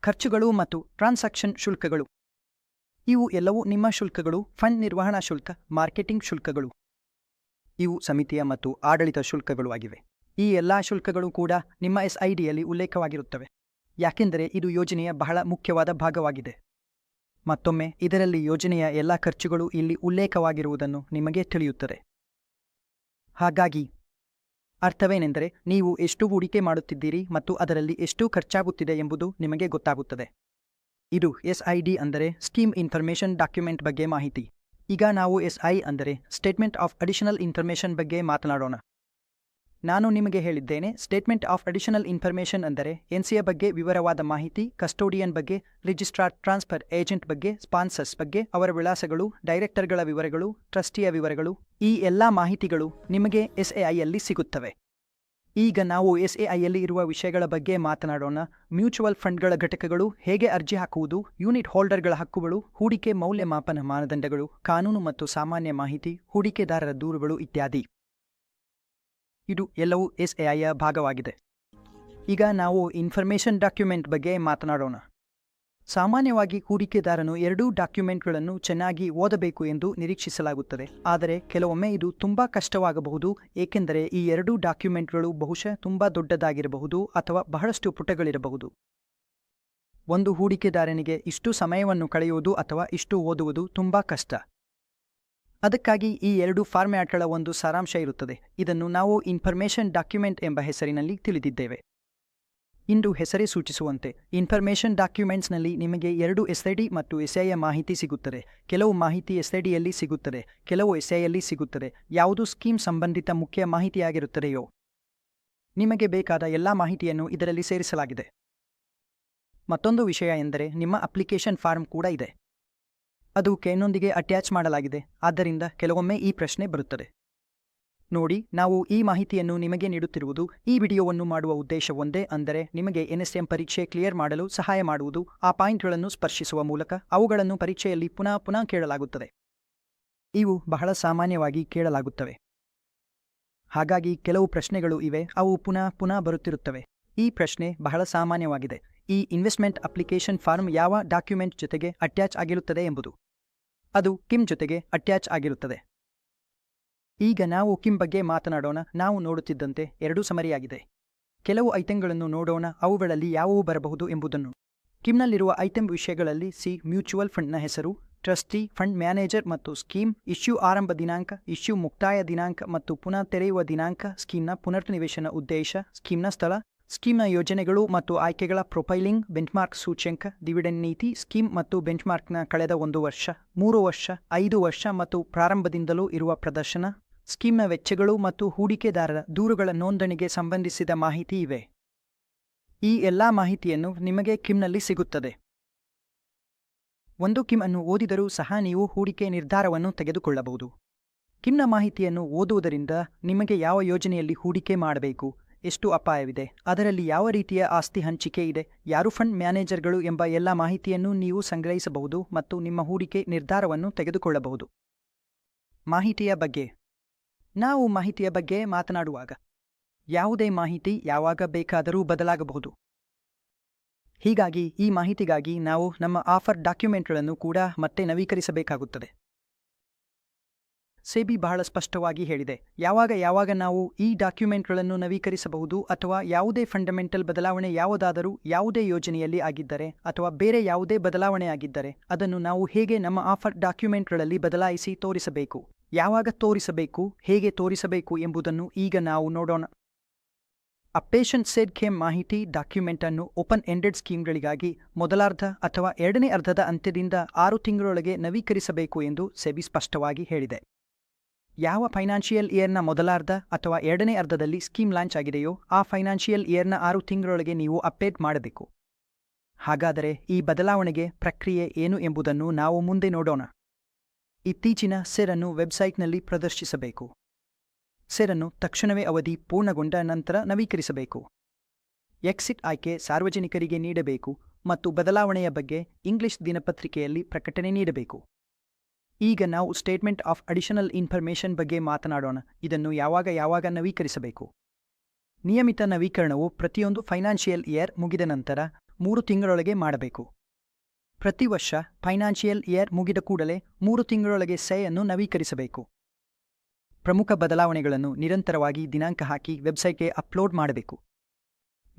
ಖರ್ಚುಗಳು ಮತ್ತು ಟ್ರಾನ್ಸಾಕ್ಷನ್ ಶುಲ್ಕಗಳು. ಇವು ಎಲ್ಲವೂ ನಿಮ್ಮ ಶುಲ್ಕಗಳು, ಫಂಡ್ ನಿರ್ವಹಣಾ ಶುಲ್ಕ, ಮಾರ್ಕೆಟಿಂಗ್ ಶುಲ್ಕಗಳು. ಇವು ಸಮಿತಿಯ ಮತ್ತು ಆಡಳಿತ ಶುಲ್ಕಗಳು ಆಗಿವೆ. ಈ ಎಲ್ಲಾ ಶುಲ್ಕಗಳು ಕೂಡ ನಿಮ್ಮ ಎಸ್ಐಡಿಯಲ್ಲಿ ಉಲ್ಲೇಖವಾಗಿರುತ್ತವೆ. ಯಾಕೆಂದರೆ ಇದು ಯೋಜನೆಯ ಬಹಳ ಮುಖ್ಯವಾದ ಭಾಗವಾಗಿದೆ. ಮತ್ತೊಮ್ಮೆ ಇದರಲ್ಲಿ ಯೋಜನೆಯ ಎಲ್ಲ ಖರ್ಚುಗಳು ಇಲ್ಲಿ ಉಲ್ಲೇಖವಾಗಿರುವುದನ್ನು ನಿಮಗೆ ತಿಳಿಯುತ್ತದೆ. ಹಾಗಾಗಿ, ಅರ್ಥವೇನೆಂದರೆ ನೀವು ಎಷ್ಟು ಹೂಡಿಕೆ ಮಾಡುತ್ತಿದ್ದೀರಿ ಮತ್ತು ಅದರಲ್ಲಿ ಎಷ್ಟು ಖರ್ಚಾಗುತ್ತಿದೆ ಎಂಬುದು ನಿಮಗೆ ಗೊತ್ತಾಗುತ್ತದೆ. ಇದು ಎಸ್ಐಡಿ ಅಂದರೆ ಸ್ಕೀಮ್ ಇನ್ಫಾರ್ಮೇಷನ್ ಡಾಕ್ಯುಮೆಂಟ್ ಬಗ್ಗೆ ಮಾಹಿತಿ. ಈಗ ನಾವು ಎಸ್ಐ ಅಂದರೆ ಸ್ಟೇಟ್ಮೆಂಟ್ ಆಫ್ ಅಡಿಷನಲ್ ಇನ್ಫಾರ್ಮೇಷನ್ ಬಗ್ಗೆ ಮಾತನಾಡೋಣ. ನಾನು ನಿಮಗೆ ಹೇಳಿದ್ದೇನೆ ಸ್ಟೇಟ್ಮೆಂಟ್ ಆಫ್ ಅಡಿಷನಲ್ ಇನ್ಫಾರ್ಮೇಷನ್ ಅಂದರೆ ಎನ್ಸಿಎ ಬಗ್ಗೆ ವಿವರವಾದ ಮಾಹಿತಿ ಕಸ್ಟೋಡಿಯನ್ ಬಗ್ಗೆ ರಿಜಿಸ್ಟ್ರಾರ್ ಟ್ರಾನ್ಸ್ಫರ್ ಏಜೆಂಟ್ ಬಗ್ಗೆ ಸ್ಪಾನ್ಸರ್ಸ್ ಬಗ್ಗೆ, ಅವರ ವಿಳಾಸಗಳು ಡೈರೆಕ್ಟರ್ಗಳ ವಿವರಗಳು ಟ್ರಸ್ಟಿಯ ವಿವರಗಳು, ಈ ಎಲ್ಲ ಮಾಹಿತಿಗಳು ನಿಮಗೆ ಎಸ್ಎಐಯಲ್ಲಿ ಸಿಗುತ್ತವೆ. ಈಗ ನಾವು ಎಸ್ಎಐಯಲ್ಲಿ ಇರುವ ವಿಷಯಗಳ ಬಗ್ಗೆ ಮಾತನಾಡೋಣ. ಮ್ಯೂಚುವಲ್ ಫಂಡ್ಗಳ ಘಟಕಗಳು ಹೇಗೆ ಅರ್ಜಿ ಹಾಕುವುದು, ಯೂನಿಟ್ ಹೋಲ್ಡರ್ಗಳ ಹಕ್ಕುಗಳು, ಹೂಡಿಕೆ ಮೌಲ್ಯಮಾಪನ ಮಾನದಂಡಗಳು, ಕಾನೂನು ಮತ್ತು ಸಾಮಾನ್ಯ ಮಾಹಿತಿ, ಹೂಡಿಕೆದಾರರ ದೂರುಗಳು ಇತ್ಯಾದಿ. ಇದು ಎಲ್ಲವೂ ಎಸ್ ಎ ಐಯ ಭಾಗವಾಗಿದೆ. ಈಗ ನಾವು ಇನ್ಫಾರ್ಮೇಷನ್ ಡಾಕ್ಯುಮೆಂಟ್ ಬಗ್ಗೆ ಮಾತನಾಡೋಣ. ಸಾಮಾನ್ಯವಾಗಿ ಹೂಡಿಕೆದಾರನು ಎರಡೂ ಡಾಕ್ಯುಮೆಂಟ್ಗಳನ್ನು ಚೆನ್ನಾಗಿ ಓದಬೇಕು ಎಂದು ನಿರೀಕ್ಷಿಸಲಾಗುತ್ತದೆ. ಆದರೆ ಕೆಲವೊಮ್ಮೆ ಇದು ತುಂಬಾ ಕಷ್ಟವಾಗಬಹುದು, ಏಕೆಂದರೆ ಈ ಎರಡೂ ಡಾಕ್ಯುಮೆಂಟ್ಗಳು ಬಹುಶಃ ತುಂಬಾ ದೊಡ್ಡದಾಗಿರಬಹುದು ಅಥವಾ ಬಹಳಷ್ಟು ಪುಟಗಳಿರಬಹುದು. ಒಂದು ಹೂಡಿಕೆದಾರನಿಗೆ ಇಷ್ಟು ಸಮಯವನ್ನು ಕಳೆಯುವುದು ಅಥವಾ ಇಷ್ಟು ಓದುವುದು ತುಂಬಾ ಕಷ್ಟ. ಅದಕ್ಕಾಗಿ ಈ ಎರಡು ಫಾರ್ಮ್ಯಾಟ್ಗಳ ಒಂದು ಸಾರಾಂಶ ಇರುತ್ತದೆ. ಇದನ್ನು ನಾವು ಇನ್ಫರ್ಮೇಷನ್ ಡಾಕ್ಯುಮೆಂಟ್ ಎಂಬ ಹೆಸರಿನಲ್ಲಿ ತಿಳಿದಿದ್ದೇವೆ. ಇಂದು ಹೆಸರೇ ಸೂಚಿಸುವಂತೆ, ಇನ್ಫರ್ಮೇಷನ್ ಡಾಕ್ಯುಮೆಂಟ್ಸ್ನಲ್ಲಿ ನಿಮಗೆ ಎರಡು ಎಸ್ಐಡಿ ಮತ್ತು ಎಸ್ಐಯ ಮಾಹಿತಿ ಸಿಗುತ್ತದೆ. ಕೆಲವು ಮಾಹಿತಿ ಎಸ್ಐಡಿಯಲ್ಲಿ ಸಿಗುತ್ತದೆ, ಕೆಲವು ಎಸ್ಐಯಲ್ಲಿ ಸಿಗುತ್ತದೆ, ಯಾವುದು ಸ್ಕೀಮ್ ಸಂಬಂಧಿತ ಮುಖ್ಯ ಮಾಹಿತಿಯಾಗಿರುತ್ತದೆಯೋ. ನಿಮಗೆ ಬೇಕಾದ ಎಲ್ಲ ಮಾಹಿತಿಯನ್ನು ಇದರಲ್ಲಿ ಸೇರಿಸಲಾಗಿದೆ. ಮತ್ತೊಂದು ವಿಷಯ ಎಂದರೆ, ನಿಮ್ಮ ಅಪ್ಲಿಕೇಶನ್ ಫಾರ್ಮ್ ಕೂಡ ಇದೆ. ಅದು ಕೇನೊಂದಿಗೆ ಅಟ್ಯಾಚ್ ಮಾಡಲಾಗಿದೆ. ಆದ್ದರಿಂದ ಕೆಲವೊಮ್ಮೆ ಈ ಪ್ರಶ್ನೆ ಬರುತ್ತದೆ. ನೋಡಿ, ನಾವು ಈ ಮಾಹಿತಿಯನ್ನು ನಿಮಗೆ ನೀಡುತ್ತಿರುವುದು, ಈ ವಿಡಿಯೋವನ್ನು ಮಾಡುವ ಉದ್ದೇಶ ಒಂದೇ ಅಂದರೆ ನಿಮಗೆ ಎನ್ಎಸ್ಎಂ ಪರೀಕ್ಷೆ ಕ್ಲಿಯರ್ ಮಾಡಲು ಸಹಾಯ ಮಾಡುವುದು, ಆ ಪಾಯಿಂಟ್ಗಳನ್ನು ಸ್ಪರ್ಶಿಸುವ ಮೂಲಕ ಅವುಗಳನ್ನು ಪರೀಕ್ಷೆಯಲ್ಲಿ ಪುನಃ ಪುನಃ ಕೇಳಲಾಗುತ್ತದೆ. ಇವು ಬಹಳ ಸಾಮಾನ್ಯವಾಗಿ ಕೇಳಲಾಗುತ್ತವೆ. ಹಾಗಾಗಿ ಕೆಲವು ಪ್ರಶ್ನೆಗಳು ಇವೆ, ಅವು ಪುನಃ ಪುನಃ ಬರುತ್ತಿರುತ್ತವೆ. ಈ ಪ್ರಶ್ನೆ ಬಹಳ ಸಾಮಾನ್ಯವಾಗಿದೆ. ಈ ಇನ್ವೆಸ್ಟ್ಮೆಂಟ್ ಅಪ್ಲಿಕೇಶನ್ ಫಾರ್ಮ್ ಯಾವ ಡಾಕ್ಯುಮೆಂಟ್ ಜೊತೆಗೆ ಅಟ್ಯಾಚ್ ಆಗಿರುತ್ತದೆ ಎಂಬುದು. ಅದು ಕಿಮ್ ಜೊತೆಗೆ ಅಟ್ಯಾಚ್ ಆಗಿರುತ್ತದೆ. ಈಗ ನಾವು ಕಿಮ್ ಬಗ್ಗೆ ಮಾತನಾಡೋಣ. ನಾವು ನೋಡುತ್ತಿದ್ದಂತೆ ಎರಡೂ ಸಮರಿಯಾಗಿದೆ. ಕೆಲವು ಐಟಂಗಳನ್ನು ನೋಡೋಣ. ಅವುಗಳಲ್ಲಿ ಯಾವುವು ಬರಬಹುದು ಎಂಬುದನ್ನು. ಕಿಮ್ನಲ್ಲಿರುವ ಐಟಂ ವಿಷಯಗಳಲ್ಲಿ ಸಿ ಮ್ಯೂಚುವಲ್ ಫಂಡ್ನ ಹೆಸರು, ಟ್ರಸ್ಟಿ ಫಂಡ್ ಮ್ಯಾನೇಜರ್ ಮತ್ತು ಸ್ಕೀಮ್, ಇಶ್ಯೂ ಆರಂಭ ದಿನಾಂಕ, ಇಶ್ಯೂ ಮುಕ್ತಾಯ ದಿನಾಂಕ ಮತ್ತು ಪುನಃ ತೆರೆಯುವ ದಿನಾಂಕ, ಸ್ಕೀಮ್ನ ಪುನರ್ನಿವೇಶನ ಉದ್ದೇಶ, ಸ್ಕೀಮ್ನ ಸ್ಥಳ ಸ್ಕೀಮ್ನ ಯೋಜನೆಗಳು ಮತ್ತು ಆಯ್ಕೆಗಳ ಪ್ರೊಫೈಲಿಂಗ್, ಬೆಂಚ್ಮಾರ್ಕ್ ಸೂಚ್ಯಂಕ, ಡಿವಿಡೆಂಡ್ ನೀತಿ, ಸ್ಕೀಮ್ ಮತ್ತು ಬೆಂಚ್ಮಾರ್ಕ್ನ ಕಳೆದ ಒಂದು ವರ್ಷ, ಮೂರು ವರ್ಷ, ಐದು ವರ್ಷ ಮತ್ತು ಪ್ರಾರಂಭದಿಂದಲೂ ಇರುವ ಪ್ರದರ್ಶನ ಸ್ಕೀಮ್ನ ವೆಚ್ಚಗಳು ಮತ್ತು ಹೂಡಿಕೆದಾರರ ದೂರುಗಳ ನೋಂದಣಿಗೆ ಸಂಬಂಧಿಸಿದ ಮಾಹಿತಿ ಇವೆ. ಈ ಎಲ್ಲಾ ಮಾಹಿತಿಯನ್ನು ನಿಮಗೆ ಕಿಮ್ನಲ್ಲಿ ಸಿಗುತ್ತದೆ. ಒಂದು ಕಿಮ್ ಅನ್ನು ಓದಿದರೂ ಸಹ ನೀವು ಹೂಡಿಕೆ ನಿರ್ಧಾರವನ್ನು ತೆಗೆದುಕೊಳ್ಳಬಹುದು. ಕಿಮ್ನ ಮಾಹಿತಿಯನ್ನು ಓದುವುದರಿಂದ ನಿಮಗೆ ಯಾವ ಯೋಜನೆಯಲ್ಲಿ ಹೂಡಿಕೆ ಮಾಡಬೇಕು? ಎಷ್ಟು ಅಪಾಯವಿದೆ? ಅದರಲ್ಲಿ ಯಾವ ರೀತಿಯ ಆಸ್ತಿ ಹಂಚಿಕೆ ಇದೆ? ಯಾರು ಫಂಡ್ ಮ್ಯಾನೇಜರ್ಗಳು ಎಂಬ ಎಲ್ಲ ಮಾಹಿತಿಯನ್ನು ನೀವು ಸಂಗ್ರಹಿಸಬಹುದು ಮತ್ತು ನಿಮ್ಮ ಹೂಡಿಕೆ ನಿರ್ಧಾರವನ್ನು ತೆಗೆದುಕೊಳ್ಳಬಹುದು. ಮಾಹಿತಿಯ ಬಗ್ಗೆ. ನಾವು ಮಾಹಿತಿಯ ಬಗ್ಗೆ ಮಾತನಾಡುವಾಗ ಯಾವುದೇ ಮಾಹಿತಿ ಯಾವಾಗ ಬೇಕಾದರೂ ಬದಲಾಗಬಹುದು. ಹೀಗಾಗಿ ಈ ಮಾಹಿತಿಗಾಗಿ ನಾವು ನಮ್ಮ ಆಫರ್ ಡಾಕ್ಯುಮೆಂಟ್ಗಳನ್ನು ಕೂಡ ಮತ್ತೆ ನವೀಕರಿಸಬೇಕಾಗುತ್ತದೆ. ಸೆಬಿ ಬಹಳ ಸ್ಪಷ್ಟವಾಗಿ ಹೇಳಿದೆ. ಯಾವಾಗ ಯಾವಾಗ ನಾವು ಈ ಡಾಕ್ಯುಮೆಂಟ್ಗಳನ್ನು ನವೀಕರಿಸಬಹುದು ಅಥವಾ ಯಾವುದೇ ಫಂಡಮೆಂಟಲ್ ಬದಲಾವಣೆ ಯಾವುದಾದರೂ ಯಾವುದೇ ಯೋಜನೆಯಲ್ಲಿ ಆಗಿದ್ದರೆ ಅಥವಾ ಬೇರೆ ಯಾವುದೇ ಬದಲಾವಣೆ ಆಗಿದ್ದರೆ ಅದನ್ನು ನಾವು ಹೇಗೆ ನಮ್ಮ ಆಫರ್ ಡಾಕ್ಯುಮೆಂಟ್ಗಳಲ್ಲಿ ಬದಲಾಯಿಸಿ ತೋರಿಸಬೇಕು? ಯಾವಾಗ ತೋರಿಸಬೇಕು? ಹೇಗೆ ತೋರಿಸಬೇಕು ಎಂಬುದನ್ನು ಈಗ ನಾವು ನೋಡೋಣ. ಅ ಪೇಷಂಟ್ ಸೇಡ್ ಖೇಮ್ ಮಾಹಿತಿ ಡಾಕ್ಯುಮೆಂಟ್ ಅನ್ನು ಓಪನ್ ಎಂಡೆಡ್ ಸ್ಕೀಮ್ಗಳಿಗಾಗಿ ಮೊದಲಾರ್ಧ ಅಥವಾ ಎರಡನೇ ಅರ್ಧದ ಅಂತ್ಯದಿಂದ ಆರು ತಿಂಗಳೊಳಗೆ ನವೀಕರಿಸಬೇಕು ಎಂದು ಸೆಬಿ ಸ್ಪಷ್ಟವಾಗಿ ಹೇಳಿದೆ. ಯಾವ ಫೈನಾನ್ಷಿಯಲ್ ಇಯರ್ನ ಮೊದಲಾರ್ಧ ಅಥವಾ ಎರಡನೇ ಅರ್ಧದಲ್ಲಿ ಸ್ಕೀಮ್ ಲಾಂಚ್ ಆಗಿದೆಯೋ ಆ ಫೈನಾನ್ಷಿಯಲ್ ಇಯರ್ನ ಆರು ತಿಂಗಳೊಳಗೆ ನೀವು ಅಪ್ಡೇಟ್ ಮಾಡಬೇಕು. ಹಾಗಾದರೆ ಈ ಬದಲಾವಣೆಗೆ ಪ್ರಕ್ರಿಯೆ ಏನು ಎಂಬುದನ್ನು ನಾವು ಮುಂದೆ ನೋಡೋಣ. ಇತ್ತೀಚಿನ ಸೆರನ್ನು ವೆಬ್ಸೈಟ್ನಲ್ಲಿ ಪ್ರದರ್ಶಿಸಬೇಕು. ಸೆರನ್ನು ತಕ್ಷಣವೇ ಅವಧಿ ಪೂರ್ಣಗೊಂಡ ನಂತರ ನವೀಕರಿಸಬೇಕು. ಎಕ್ಸಿಟ್ ಆಯ್ಕೆ ಸಾರ್ವಜನಿಕರಿಗೆ ನೀಡಬೇಕು ಮತ್ತು ಬದಲಾವಣೆಯ ಬಗ್ಗೆ ಇಂಗ್ಲಿಷ್ ದಿನಪತ್ರಿಕೆಯಲ್ಲಿ ಪ್ರಕಟಣೆ ನೀಡಬೇಕು. ಈಗ ನಾವು ಸ್ಟೇಟ್ಮೆಂಟ್ ಆಫ್ ಅಡಿಷನಲ್ ಇನ್ಫಾರ್ಮೇಷನ್ ಬಗ್ಗೆ ಮಾತನಾಡೋಣ. ಇದನ್ನು ಯಾವಾಗ ಯಾವಾಗ ನವೀಕರಿಸಬೇಕು? ನಿಯಮಿತ ನವೀಕರಣವು ಪ್ರತಿಯೊಂದು ಫೈನಾನ್ಷಿಯಲ್ ಇಯರ್ ಮುಗಿದ ನಂತರ ಮೂರು ತಿಂಗಳೊಳಗೆ ಮಾಡಬೇಕು. ಪ್ರತಿ ವರ್ಷ ಫೈನಾನ್ಷಿಯಲ್ ಇಯರ್ ಮುಗಿದ ಕೂಡಲೇ ಮೂರು ತಿಂಗಳೊಳಗೆ ಸೆಯನ್ನು ನವೀಕರಿಸಬೇಕು. ಪ್ರಮುಖ ಬದಲಾವಣೆಗಳನ್ನು ನಿರಂತರವಾಗಿ ದಿನಾಂಕ ಹಾಕಿ ವೆಬ್ಸೈಟ್ಗೆ ಅಪ್ಲೋಡ್ ಮಾಡಬೇಕು.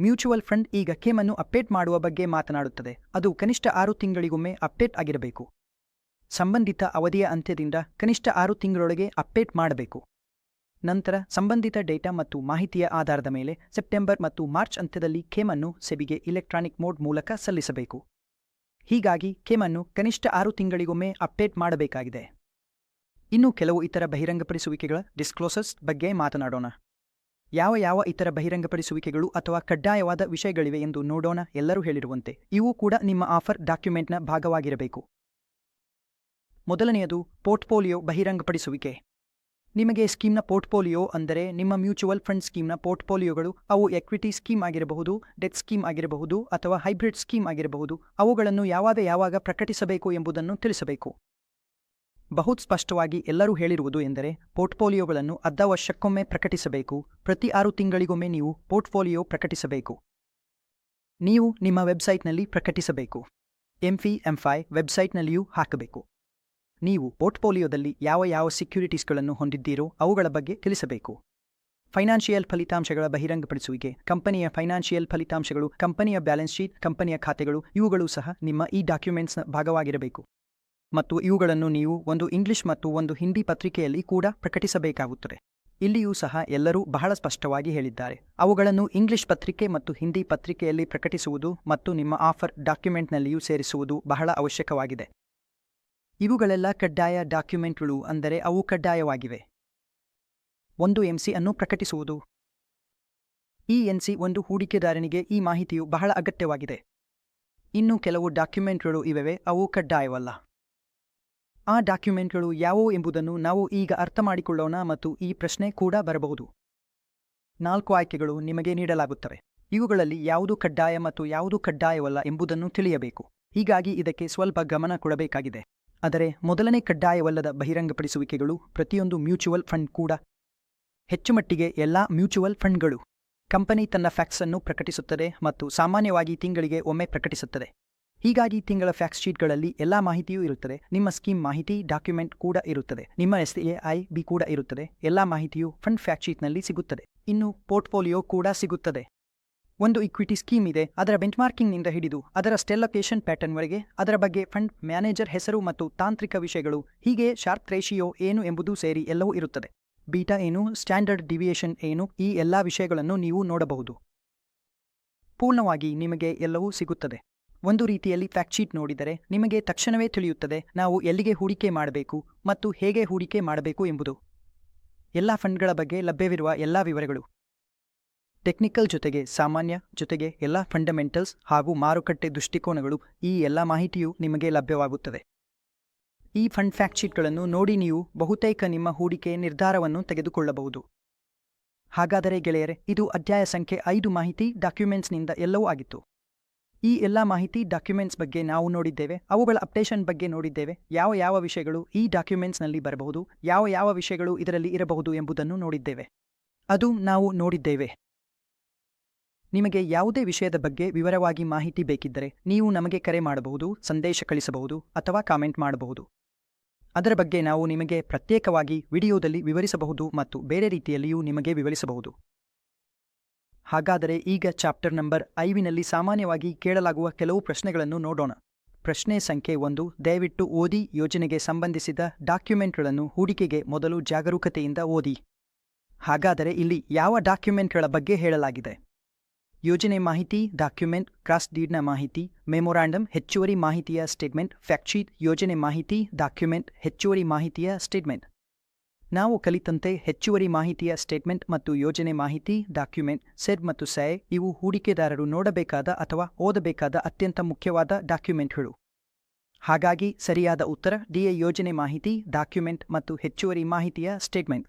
ಮ್ಯೂಚುವಲ್ ಫಂಡ್ ಈಗ ಕೇಮನ್ನು ಅಪ್ಡೇಟ್ ಮಾಡುವ ಬಗ್ಗೆ ಮಾತನಾಡುತ್ತದೆ. ಅದು ಕನಿಷ್ಠ ಆರು ತಿಂಗಳಿಗೊಮ್ಮೆ ಅಪ್ಡೇಟ್ ಆಗಿರಬೇಕು. ಸಂಬಂಧಿತ ಅವಧಿಯ ಅಂತ್ಯದಿಂದ ಕನಿಷ್ಠ ಆರು ತಿಂಗಳೊಳಗೆ ಅಪ್ಡೇಟ್ ಮಾಡಬೇಕು. ನಂತರ ಸಂಬಂಧಿತ ಡೇಟಾ ಮತ್ತು ಮಾಹಿತಿಯ ಆಧಾರದ ಮೇಲೆ ಸೆಪ್ಟೆಂಬರ್ ಮತ್ತು ಮಾರ್ಚ್ ಅಂತ್ಯದಲ್ಲಿ ಖೇಮನ್ನು ಸೆಬಿಗೆ ಇಲೆಕ್ಟ್ರಾನಿಕ್ ಮೋಡ್ ಮೂಲಕ ಸಲ್ಲಿಸಬೇಕು. ಹೀಗಾಗಿ ಖೇಮನ್ನು ಕನಿಷ್ಠ ಆರು ತಿಂಗಳಿಗೊಮ್ಮೆ ಅಪ್ಡೇಟ್ ಮಾಡಬೇಕಾಗಿದೆ. ಇನ್ನು ಕೆಲವು ಇತರ ಬಹಿರಂಗಪಡಿಸುವಿಕೆಗಳ ಡಿಸ್ಕ್ಲೋಸಸ್ ಬಗ್ಗೆ ಮಾತನಾಡೋಣ. ಯಾವ ಯಾವ ಇತರ ಬಹಿರಂಗಪಡಿಸುವಿಕೆಗಳು ಅಥವಾ ಕಡ್ಡಾಯವಾದ ವಿಷಯಗಳಿವೆ ಎಂದು ನೋಡೋಣ ಎಲ್ಲರೂ ಹೇಳಿರುವಂತೆ, ಇವು ಕೂಡ ನಿಮ್ಮ ಆಫರ್ ಡಾಕ್ಯುಮೆಂಟ್ನ ಭಾಗವಾಗಿರಬೇಕು. ಮೊದಲನೆಯದು ಪೋರ್ಟ್ಫೋಲಿಯೋ ಬಹಿರಂಗಪಡಿಸುವಿಕೆ. ನಿಮಗೆ ಸ್ಕೀಮ್ನ ಪೋರ್ಟ್ಫೋಲಿಯೋ ಅಂದರೆ ನಿಮ್ಮ ಮ್ಯೂಚುವಲ್ ಫಂಡ್ ಸ್ಕೀಮ್ನ ಪೋರ್ಟ್ಫೋಲಿಯೋಗಳು, ಅವು ಎಕ್ವಿಟಿ ಸ್ಕೀಮ್ ಆಗಿರಬಹುದು ಡೆತ್ ಸ್ಕೀಮ್ ಆಗಿರಬಹುದು ಅಥವಾ ಹೈಬ್ರಿಡ್ ಸ್ಕೀಮ್ ಆಗಿರಬಹುದು, ಅವುಗಳನ್ನು ಯಾವಾಗ ಯಾವಾಗ ಪ್ರಕಟಿಸಬೇಕು ಎಂಬುದನ್ನು ತಿಳಿಸಬೇಕು. ಬಹು ಸ್ಪಷ್ಟವಾಗಿ ಎಲ್ಲರೂ ಹೇಳಿರುವುದು ಎಂದರೆ ಪೋರ್ಟ್ಫೋಲಿಯೋಗಳನ್ನು ಅರ್ಧ ವರ್ಷಕ್ಕೊಮ್ಮೆ ಪ್ರಕಟಿಸಬೇಕು, ಪ್ರತಿ ಆರು ತಿಂಗಳಿಗೊಮ್ಮೆ ನೀವು ಪೋರ್ಟ್ಫೋಲಿಯೋ ಪ್ರಕಟಿಸಬೇಕು. ನೀವು ನಿಮ್ಮ ವೆಬ್ಸೈಟ್ನಲ್ಲಿ ಪ್ರಕಟಿಸಬೇಕು. ಎಂಫಿ, ಎಂಫೈ ವೆಬ್ಸೈಟ್ನಲ್ಲಿಯೂ ಹಾಕಬೇಕು. ನೀವು ಪೋರ್ಟ್ಫೋಲಿಯೋದಲ್ಲಿ ಯಾವ ಯಾವ ಸೆಕ್ಯುರಿಟೀಸ್ಗಳನ್ನು ಹೊಂದಿದ್ದೀರೋ ಅವುಗಳ ಬಗ್ಗೆ ತಿಳಿಸಬೇಕು. ಫೈನಾನ್ಷಿಯಲ್ ಫಲಿತಾಂಶಗಳ ಬಹಿರಂಗಪಡಿಸುವಿಕೆ, ಕಂಪನಿಯ ಫೈನಾನ್ಷಿಯಲ್ ಫಲಿತಾಂಶಗಳು, ಕಂಪನಿಯ ಬ್ಯಾಲೆನ್ಸ್ ಶೀಟ್, ಕಂಪನಿಯ ಖಾತೆಗಳು, ಇವುಗಳು ಸಹ ನಿಮ್ಮ ಈ ಡಾಕ್ಯುಮೆಂಟ್ಸ್ನ ಭಾಗವಾಗಿರಬೇಕು. ಮತ್ತು ಇವುಗಳನ್ನು ನೀವು ಒಂದು ಇಂಗ್ಲಿಷ್ ಮತ್ತು ಒಂದು ಹಿಂದಿ ಪತ್ರಿಕೆಯಲ್ಲಿ ಕೂಡ ಪ್ರಕಟಿಸಬೇಕಾಗುತ್ತದೆ. ಇಲ್ಲಿಯೂ ಸಹ ಎಲ್ಲರೂ ಬಹಳ ಸ್ಪಷ್ಟವಾಗಿ ಹೇಳಿದ್ದಾರೆ. ಅವುಗಳನ್ನು ಇಂಗ್ಲಿಷ್ ಪತ್ರಿಕೆ ಮತ್ತು ಹಿಂದಿ ಪತ್ರಿಕೆಯಲ್ಲಿ ಪ್ರಕಟಿಸುವುದು ಮತ್ತು ನಿಮ್ಮ ಆಫರ್ ಡಾಕ್ಯುಮೆಂಟ್ನಲ್ಲಿಯೂ ಸೇರಿಸುವುದು ಬಹಳ ಅವಶ್ಯಕವಾಗಿದೆ. ಇವುಗಳೆಲ್ಲ ಕಡ್ಡಾಯ ಡಾಕ್ಯುಮೆಂಟ್ಗಳು ಅಂದರೆ ಅವು ಕಡ್ಡಾಯವಾಗಿವೆ. ಒಂದು ಎಂಸಿ ಅನ್ನು ಪ್ರಕಟಿಸುವುದು. ಈ ಎನ್ಸಿ ಒಂದು ಹೂಡಿಕೆದಾರನಿಗೆ ಈ ಮಾಹಿತಿಯು ಬಹಳ ಅಗತ್ಯವಾಗಿದೆ. ಇನ್ನು ಕೆಲವು ಡಾಕ್ಯುಮೆಂಟ್ಗಳು ಇವೆ ಅವು ಕಡ್ಡಾಯವಲ್ಲ. ಆ ಡಾಕ್ಯುಮೆಂಟ್ಗಳು ಯಾವುವು ಎಂಬುದನ್ನು ನಾವು ಈಗ ಅರ್ಥ ಮಾಡಿಕೊಳ್ಳೋಣ ಮತ್ತು ಈ ಪ್ರಶ್ನೆ ಕೂಡ ಬರಬಹುದು. ನಾಲ್ಕು ಆಯ್ಕೆಗಳು ನಿಮಗೆ ನೀಡಲಾಗುತ್ತವೆ. ಇವುಗಳಲ್ಲಿ ಯಾವುದು ಕಡ್ಡಾಯ ಮತ್ತು ಯಾವುದು ಕಡ್ಡಾಯವಲ್ಲ ಎಂಬುದನ್ನು ತಿಳಿಯಬೇಕು. ಹೀಗಾಗಿ ಇದಕ್ಕೆ ಸ್ವಲ್ಪ ಗಮನ ಕೊಡಬೇಕಾಗಿದೆ. ಆದರೆ ಮೊದಲನೇ ಕಡ್ಡಾಯವಲ್ಲದ ಬಹಿರಂಗಪಡಿಸುವಿಕೆಗಳು ಪ್ರತಿಯೊಂದು ಮ್ಯೂಚುವಲ್ ಫಂಡ್ ಕೂಡ ಹೆಚ್ಚುಮಟ್ಟಿಗೆ ಎಲ್ಲಾ ಮ್ಯೂಚುವಲ್ ಫಂಡ್ಗಳು. ಕಂಪನಿ ತನ್ನ ಫ್ಯಾಕ್ಸ್ ಅನ್ನು ಪ್ರಕಟಿಸುತ್ತದೆ ಮತ್ತು ಸಾಮಾನ್ಯವಾಗಿ ತಿಂಗಳಿಗೆ ಒಮ್ಮೆ ಪ್ರಕಟಿಸುತ್ತದೆ. ಹೀಗಾಗಿ ತಿಂಗಳ ಫ್ಯಾಕ್ಸ್ ಶೀಟ್ಗಳಲ್ಲಿ ಎಲ್ಲಾ ಮಾಹಿತಿಯೂ ಇರುತ್ತದೆ. ನಿಮ್ಮ ಸ್ಕೀಮ್ ಮಾಹಿತಿ, ಡಾಕ್ಯುಮೆಂಟ್ ಕೂಡ ಇರುತ್ತದೆ. ನಿಮ್ಮ ಎಸ್ ಐ, ಬಿ ಕೂಡ ಇರುತ್ತದೆ. ಎಲ್ಲಾ ಮಾಹಿತಿಯು ಫಂಡ್ ಫ್ಯಾಕ್ಟ್ ಶೀಟ್ನಲ್ಲಿ ಸಿಗುತ್ತದೆ. ಇನ್ನು ಪೋರ್ಟ್ಫೋಲಿಯೋ ಕೂಡ ಸಿಗುತ್ತದೆ. ಒಂದು ಇಕ್ವಿಟಿ ಸ್ಕೀಮ್ ಇದೆ, ಅದರ ಬೆಂಚ್ಮಾರ್ಕಿಂಗ್ನಿಂದ ಹಿಡಿದು ಅದರ ಸ್ಟೆಲ್ಲೊಕೇಶನ್ ಪ್ಯಾಟರ್ನ್ವರೆಗೆ ಅದರ ಬಗ್ಗೆ ಫಂಡ್ ಮ್ಯಾನೇಜರ್ ಹೆಸರು ಮತ್ತು ತಾಂತ್ರಿಕ ವಿಷಯಗಳು, ಹೀಗೆ ಶಾರ್ಪ್ ರೇಷಿಯೋ ಏನು ಎಂಬುದು ಸೇರಿ ಎಲ್ಲವೂ ಇರುತ್ತದೆ. ಬೀಟಾ ಏನು, ಸ್ಟ್ಯಾಂಡರ್ಡ್ ಡಿವಿಯೇಷನ್ ಏನು, ಈ ಎಲ್ಲಾ ವಿಷಯಗಳನ್ನು ನೀವು ನೋಡಬಹುದು. ಪೂರ್ಣವಾಗಿ ನಿಮಗೆ ಎಲ್ಲವೂ ಸಿಗುತ್ತದೆ. ಒಂದು ರೀತಿಯಲ್ಲಿ ಫ್ಯಾಕ್ಟ್ ಶೀಟ್ ನೋಡಿದರೆ, ನಿಮಗೆ ತಕ್ಷಣವೇ ತಿಳಿಯುತ್ತದೆ, ನಾವು ಎಲ್ಲಿಗೆ ಹೂಡಿಕೆ ಮಾಡಬೇಕು ಮತ್ತು ಹೇಗೆ ಹೂಡಿಕೆ ಮಾಡಬೇಕು ಎಂಬುದು. ಎಲ್ಲ ಫಂಡ್ಗಳ ಬಗ್ಗೆ ಲಭ್ಯವಿರುವ ಎಲ್ಲಾ ವಿವರಗಳು. ಟೆಕ್ನಿಕಲ್ ಜೊತೆಗೆ, ಸಾಮಾನ್ಯ ಜೊತೆಗೆ ಎಲ್ಲ ಫಂಡಮೆಂಟಲ್ಸ್ ಹಾಗೂ ಮಾರುಕಟ್ಟೆ ದೃಷ್ಟಿಕೋನಗಳು ಈ ಎಲ್ಲ ಮಾಹಿತಿಯು ನಿಮಗೆ ಲಭ್ಯವಾಗುತ್ತದೆ. ಈ ಫಂಡ್ ಫ್ಯಾಕ್ಟ್ ಶೀಟ್ಗಳನ್ನು ನೋಡಿ ನೀವು ಬಹುತೇಕ ನಿಮ್ಮ ಹೂಡಿಕೆ ನಿರ್ಧಾರವನ್ನು ತೆಗೆದುಕೊಳ್ಳಬಹುದು. ಹಾಗಾದರೆ ಗೆಳೆಯರೆ, ಇದು ಅಧ್ಯಾಯ ಸಂಖ್ಯೆ ಐದು ಮಾಹಿತಿ ಡಾಕ್ಯುಮೆಂಟ್ಸ್ನಿಂದ ಎಲ್ಲವೂ ಆಗಿತ್ತು. ಈ ಎಲ್ಲ ಮಾಹಿತಿ ಡಾಕ್ಯುಮೆಂಟ್ಸ್ ಬಗ್ಗೆ ನಾವು ನೋಡಿದ್ದೇವೆ, ಅವುಗಳ ಅಪ್ಡೇಷನ್ ಬಗ್ಗೆ ನೋಡಿದ್ದೇವೆ, ಯಾವ ಯಾವ ವಿಷಯಗಳು ಈ ಡಾಕ್ಯುಮೆಂಟ್ಸ್ನಲ್ಲಿ ಬರಬಹುದು, ಯಾವ ಯಾವ ವಿಷಯಗಳು ಇದರಲ್ಲಿ ಇರಬಹುದು ಎಂಬುದನ್ನು ನೋಡಿದ್ದೇವೆ. ಅದು ನಾವು ನೋಡಿದ್ದೇವೆ. ನಿಮಗೆ ಯಾವುದೇ ವಿಷಯದ ಬಗ್ಗೆ ವಿವರವಾಗಿ ಮಾಹಿತಿ ಬೇಕಿದ್ದರೆ ನೀವು ನಮಗೆ ಕರೆ ಮಾಡಬಹುದು, ಸಂದೇಶ ಕಳಿಸಬಹುದು ಅಥವಾ ಕಾಮೆಂಟ್ ಮಾಡಬಹುದು. ಅದರ ಬಗ್ಗೆ ನಾವು ನಿಮಗೆ ಪ್ರತ್ಯೇಕವಾಗಿ ವಿಡಿಯೋದಲ್ಲಿ ವಿವರಿಸಬಹುದು ಮತ್ತು ಬೇರೆ ರೀತಿಯಲ್ಲಿಯೂ ನಿಮಗೆ ವಿವರಿಸಬಹುದು. ಹಾಗಾದರೆ ಈಗ ಚಾಪ್ಟರ್ ನಂಬರ್ ಐವಿನಲ್ಲಿ ಸಾಮಾನ್ಯವಾಗಿ ಕೇಳಲಾಗುವ ಕೆಲವು ಪ್ರಶ್ನೆಗಳನ್ನು ನೋಡೋಣ. ಪ್ರಶ್ನೆ ಸಂಖ್ಯೆ ಒಂದು, ದಯವಿಟ್ಟು ಓದಿ ಯೋಜನೆಗೆ ಸಂಬಂಧಿಸಿದ ಡಾಕ್ಯುಮೆಂಟ್ಗಳನ್ನು ಹೂಡಿಕೆಗೆ ಮೊದಲು ಜಾಗರೂಕತೆಯಿಂದ ಓದಿ. ಹಾಗಾದರೆ ಇಲ್ಲಿ ಯಾವ ಡಾಕ್ಯುಮೆಂಟ್ಗಳ ಬಗ್ಗೆ ಹೇಳಲಾಗಿದೆ? ಯೋಜನೆ ಮಾಹಿತಿ, ಡಾಕ್ಯುಮೆಂಟ್, ಕ್ರಾಸ್ ಡೀಡ್ನ ಮಾಹಿತಿ ಮೆಮೊರಾಂಡಮ್ ಹೆಚ್ಚುವರಿ ಮಾಹಿತಿಯ ಸ್ಟೇಟ್ಮೆಂಟ್ ಫ್ಯಾಕ್ಟ್ಶೀಟ್ ಯೋಜನೆ ಮಾಹಿತಿ, ಡಾಕ್ಯುಮೆಂಟ್, ಹೆಚ್ಚುವರಿ ಮಾಹಿತಿಯ ಸ್ಟೇಟ್ಮೆಂಟ್. ನಾವು ಕಲಿತಂತೆ ಹೆಚ್ಚುವರಿ ಮಾಹಿತಿಯ ಸ್ಟೇಟ್ಮೆಂಟ್ ಮತ್ತು ಯೋಜನೆ ಮಾಹಿತಿ, ಡಾಕ್ಯುಮೆಂಟ್, ಸೆಡ್ ಮತ್ತು ಸೈ ಇವು ಹೂಡಿಕೆದಾರರು ನೋಡಬೇಕಾದ ಅಥವಾ ಓದಬೇಕಾದ ಅತ್ಯಂತ ಮುಖ್ಯವಾದ ಡಾಕ್ಯುಮೆಂಟ್ಗಳು. ಹಾಗಾಗಿ ಸರಿಯಾದ ಉತ್ತರ ಡಿಎ ಯೋಜನೆ ಮಾಹಿತಿ, ಡಾಕ್ಯುಮೆಂಟ್ ಮತ್ತು ಹೆಚ್ಚುವರಿ ಮಾಹಿತಿಯ ಸ್ಟೇಟ್ಮೆಂಟ್.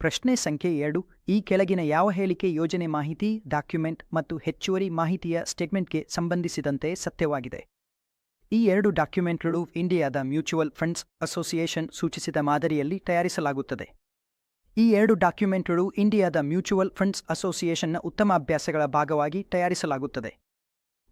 ಪ್ರಶ್ನೆ ಸಂಖ್ಯೆ ಎರಡು, ಈ ಕೆಳಗಿನ ಯಾವ ಹೇಳಿಕೆ ಯೋಜನೆ ಮಾಹಿತಿ, ಡಾಕ್ಯುಮೆಂಟ್ ಮತ್ತು ಹೆಚ್ಚುವರಿ ಮಾಹಿತಿಯ ಸ್ಟೇಟ್ಮೆಂಟ್ಗೆ ಸಂಬಂಧಿಸಿದಂತೆ ಸತ್ಯವಾಗಿದೆ? ಈ ಎರಡು ಡಾಕ್ಯುಮೆಂಟ್ಗಳು ಇಂಡಿಯಾದ ಮ್ಯೂಚುವಲ್ ಫಂಡ್ಸ್ ಅಸೋಸಿಯೇಷನ್ ಸೂಚಿಸಿದ ಮಾದರಿಯಲ್ಲಿ ತಯಾರಿಸಲಾಗುತ್ತದೆ. ಈ ಎರಡು ಡಾಕ್ಯುಮೆಂಟ್ಗಳು ಇಂಡಿಯಾದ ಮ್ಯೂಚುವಲ್ ಫಂಡ್ಸ್ ಅಸೋಸಿಯೇಷನ್ನ ಉತ್ತಮ ಅಭ್ಯಾಸಗಳ ಭಾಗವಾಗಿ ತಯಾರಿಸಲಾಗುತ್ತದೆ.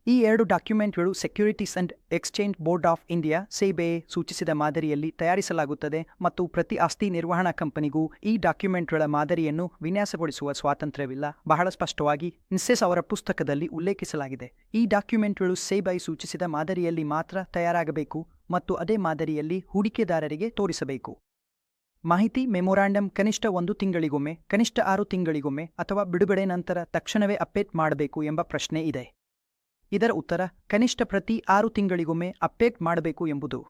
ಈ ಎರಡು ಡಾಕ್ಯುಮೆಂಟ್ಗಳು securities and exchange board of India, SEBI, ಸೂಚಿಸಿದ ಮಾದರಿಯಲ್ಲಿ ತಯಾರಿಸಲಾಗುತ್ತದೆ ಮತ್ತು ಪ್ರತಿ ಆಸ್ತಿ ನಿರ್ವಹಣಾ ಕಂಪನಿಗೂ ಈ ಡಾಕ್ಯುಮೆಂಟ್ಗಳ ಮಾದರಿಯನ್ನು ವಿನ್ಯಾಸಗೊಳಿಸುವ ಸ್ವಾತಂತ್ರ್ಯವಿಲ್ಲ. ಬಹಳ ಸ್ಪಷ್ಟವಾಗಿ ನಿಸ್ಸೆಸ್ ಅವರ ಪುಸ್ತಕದಲ್ಲಿ ಉಲ್ಲೇಖಿಸಲಾಗಿದೆ. ಈ ಡಾಕ್ಯುಮೆಂಟ್ಗಳು ಸೇಬೈ ಸೂಚಿಸಿದ ಮಾದರಿಯಲ್ಲಿ ಮಾತ್ರ ತಯಾರಾಗಬೇಕು ಮತ್ತು ಅದೇ ಮಾದರಿಯಲ್ಲಿ ಹೂಡಿಕೆದಾರರಿಗೆ ತೋರಿಸಬೇಕು. ಮಾಹಿತಿ ಮೆಮೊರಾಂಡಮ್ ಕನಿಷ್ಠ ಒಂದು ತಿಂಗಳಿಗೊಮ್ಮೆ, ಕನಿಷ್ಠ ಆರು ತಿಂಗಳಿಗೊಮ್ಮೆ ಅಥವಾ ಬಿಡುಗಡೆ ನಂತರ ತಕ್ಷಣವೇ ಅಪ್ಡೇಟ್ ಮಾಡಬೇಕು ಎಂಬ ಪ್ರಶ್ನೆ ಇದೆ. ಇದರ ಉತ್ತರ ಕನಿಷ್ಠ ಪ್ರತಿ ಆರು ತಿಂಗಳಿಗೊಮ್ಮೆ ಅಪ್ಡೇಟ್ ಮಾಡಬೇಕು ಎಂಬುದು.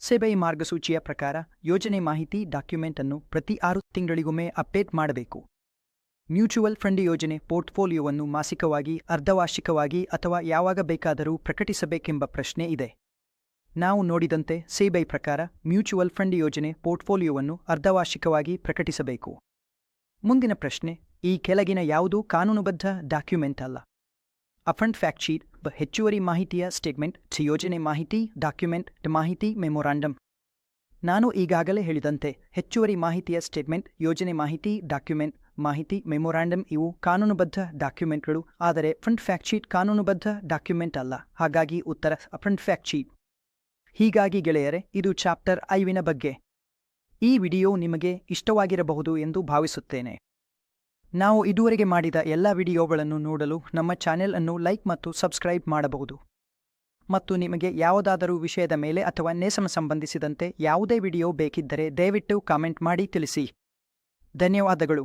ಸೆಬೈ ಮಾರ್ಗಸೂಚಿಯ ಪ್ರಕಾರ ಯೋಜನೆ ಮಾಹಿತಿ ಡಾಕ್ಯುಮೆಂಟ್ ಅನ್ನು ಪ್ರತಿ ಆರು ತಿಂಗಳಿಗೊಮ್ಮೆ ಅಪ್ಡೇಟ್ ಮಾಡಬೇಕು. ಮ್ಯೂಚುವಲ್ ಫಂಡ್ ಯೋಜನೆ ಪೋರ್ಟ್ಫೋಲಿಯೋವನ್ನು ಮಾಸಿಕವಾಗಿ, ಅರ್ಧವಾರ್ಷಿಕವಾಗಿ ಅಥವಾ ಯಾವಾಗ ಬೇಕಾದರೂ ಪ್ರಕಟಿಸಬೇಕೆಂಬ ಪ್ರಶ್ನೆ ಇದೆ. ನಾವು ನೋಡಿದಂತೆ ಸೇಬೈ ಪ್ರಕಾರ ಮ್ಯೂಚುವಲ್ ಫಂಡ್ ಯೋಜನೆ ಪೋರ್ಟ್ಫೋಲಿಯೋವನ್ನು ಅರ್ಧವಾರ್ಷಿಕವಾಗಿ ಪ್ರಕಟಿಸಬೇಕು. ಮುಂದಿನ ಪ್ರಶ್ನೆ, ಈ ಕೆಳಗಿನ ಯಾವುದೂ ಕಾನೂನುಬದ್ಧ ಡಾಕ್ಯುಮೆಂಟ್ ಅಲ್ಲ. ಅಫಂಡ್ ಫ್ಯಾಕ್ಟ್ ಶೀಟ್ ಹೆಚ್ಚುವರಿ ಮಾಹಿತಿಯ ಸ್ಟೇಟ್ಮೆಂಟ್ ಯೋಜನೆ ಮಾಹಿತಿ ಡಾಕ್ಯುಮೆಂಟ್ ಮಾಹಿತಿ ಮೆಮೊರಾಂಡಮ್ ನಾನು ಈಗಾಗಲೇ ಹೇಳಿದಂತೆ ಹೆಚ್ಚುವರಿ ಮಾಹಿತಿಯ ಸ್ಟೇಟ್ಮೆಂಟ್ ಯೋಜನೆ ಮಾಹಿತಿ ಡಾಕ್ಯುಮೆಂಟ್ ಮಾಹಿತಿ ಮೆಮೊರಾಂಡಮ್ ಇವು ಕಾನೂನುಬದ್ಧ ಡಾಕ್ಯುಮೆಂಟ್ಗಳು ಆದರೆ ಫ್ರಂಟ್ ಫ್ಯಾಕ್ಟ್ ಶೀಟ್ ಕಾನೂನುಬದ್ಧ ಡಾಕ್ಯುಮೆಂಟ್ ಅಲ್ಲ. ಹಾಗಾಗಿ ಉತ್ತರ ಫ್ರಂಟ್ ಫ್ಯಾಕ್ಟ್ ಶೀಟ್ ಹೀಗಾಗಿ ಗೆಳೆಯರೆ, ಇದು ಚಾಪ್ಟರ್ ಐವಿನ ಬಗ್ಗೆ. ಈ ವಿಡಿಯೋ ನಿಮಗೆ ಇಷ್ಟವಾಗಿರಬಹುದು ಎಂದು ಭಾವಿಸುತ್ತೇನೆ. ನಾವು ಇದುವರೆಗೆ ಮಾಡಿದ ಎಲ್ಲ ವಿಡಿಯೋಗಳನ್ನು ನೋಡಲು ನಮ್ಮ ಚಾನೆಲ್ ಅನ್ನು ಲೈಕ್ ಮತ್ತು ಸಬ್ಸ್ಕ್ರೈಬ್ ಮಾಡಬಹುದು. ಮತ್ತು ನಿಮಗೆ ಯಾವುದಾದರೂ ವಿಷಯದ ಮೇಲೆ ಅಥವಾ ನೇಸಮ ಸಂಬಂಧಿಸಿದಂತೆ ಯಾವುದೇ ವಿಡಿಯೋ ಬೇಕಿದ್ದರೆ ದಯವಿಟ್ಟು ಕಾಮೆಂಟ್ ಮಾಡಿ ತಿಳಿಸಿ. ಧನ್ಯವಾದಗಳು.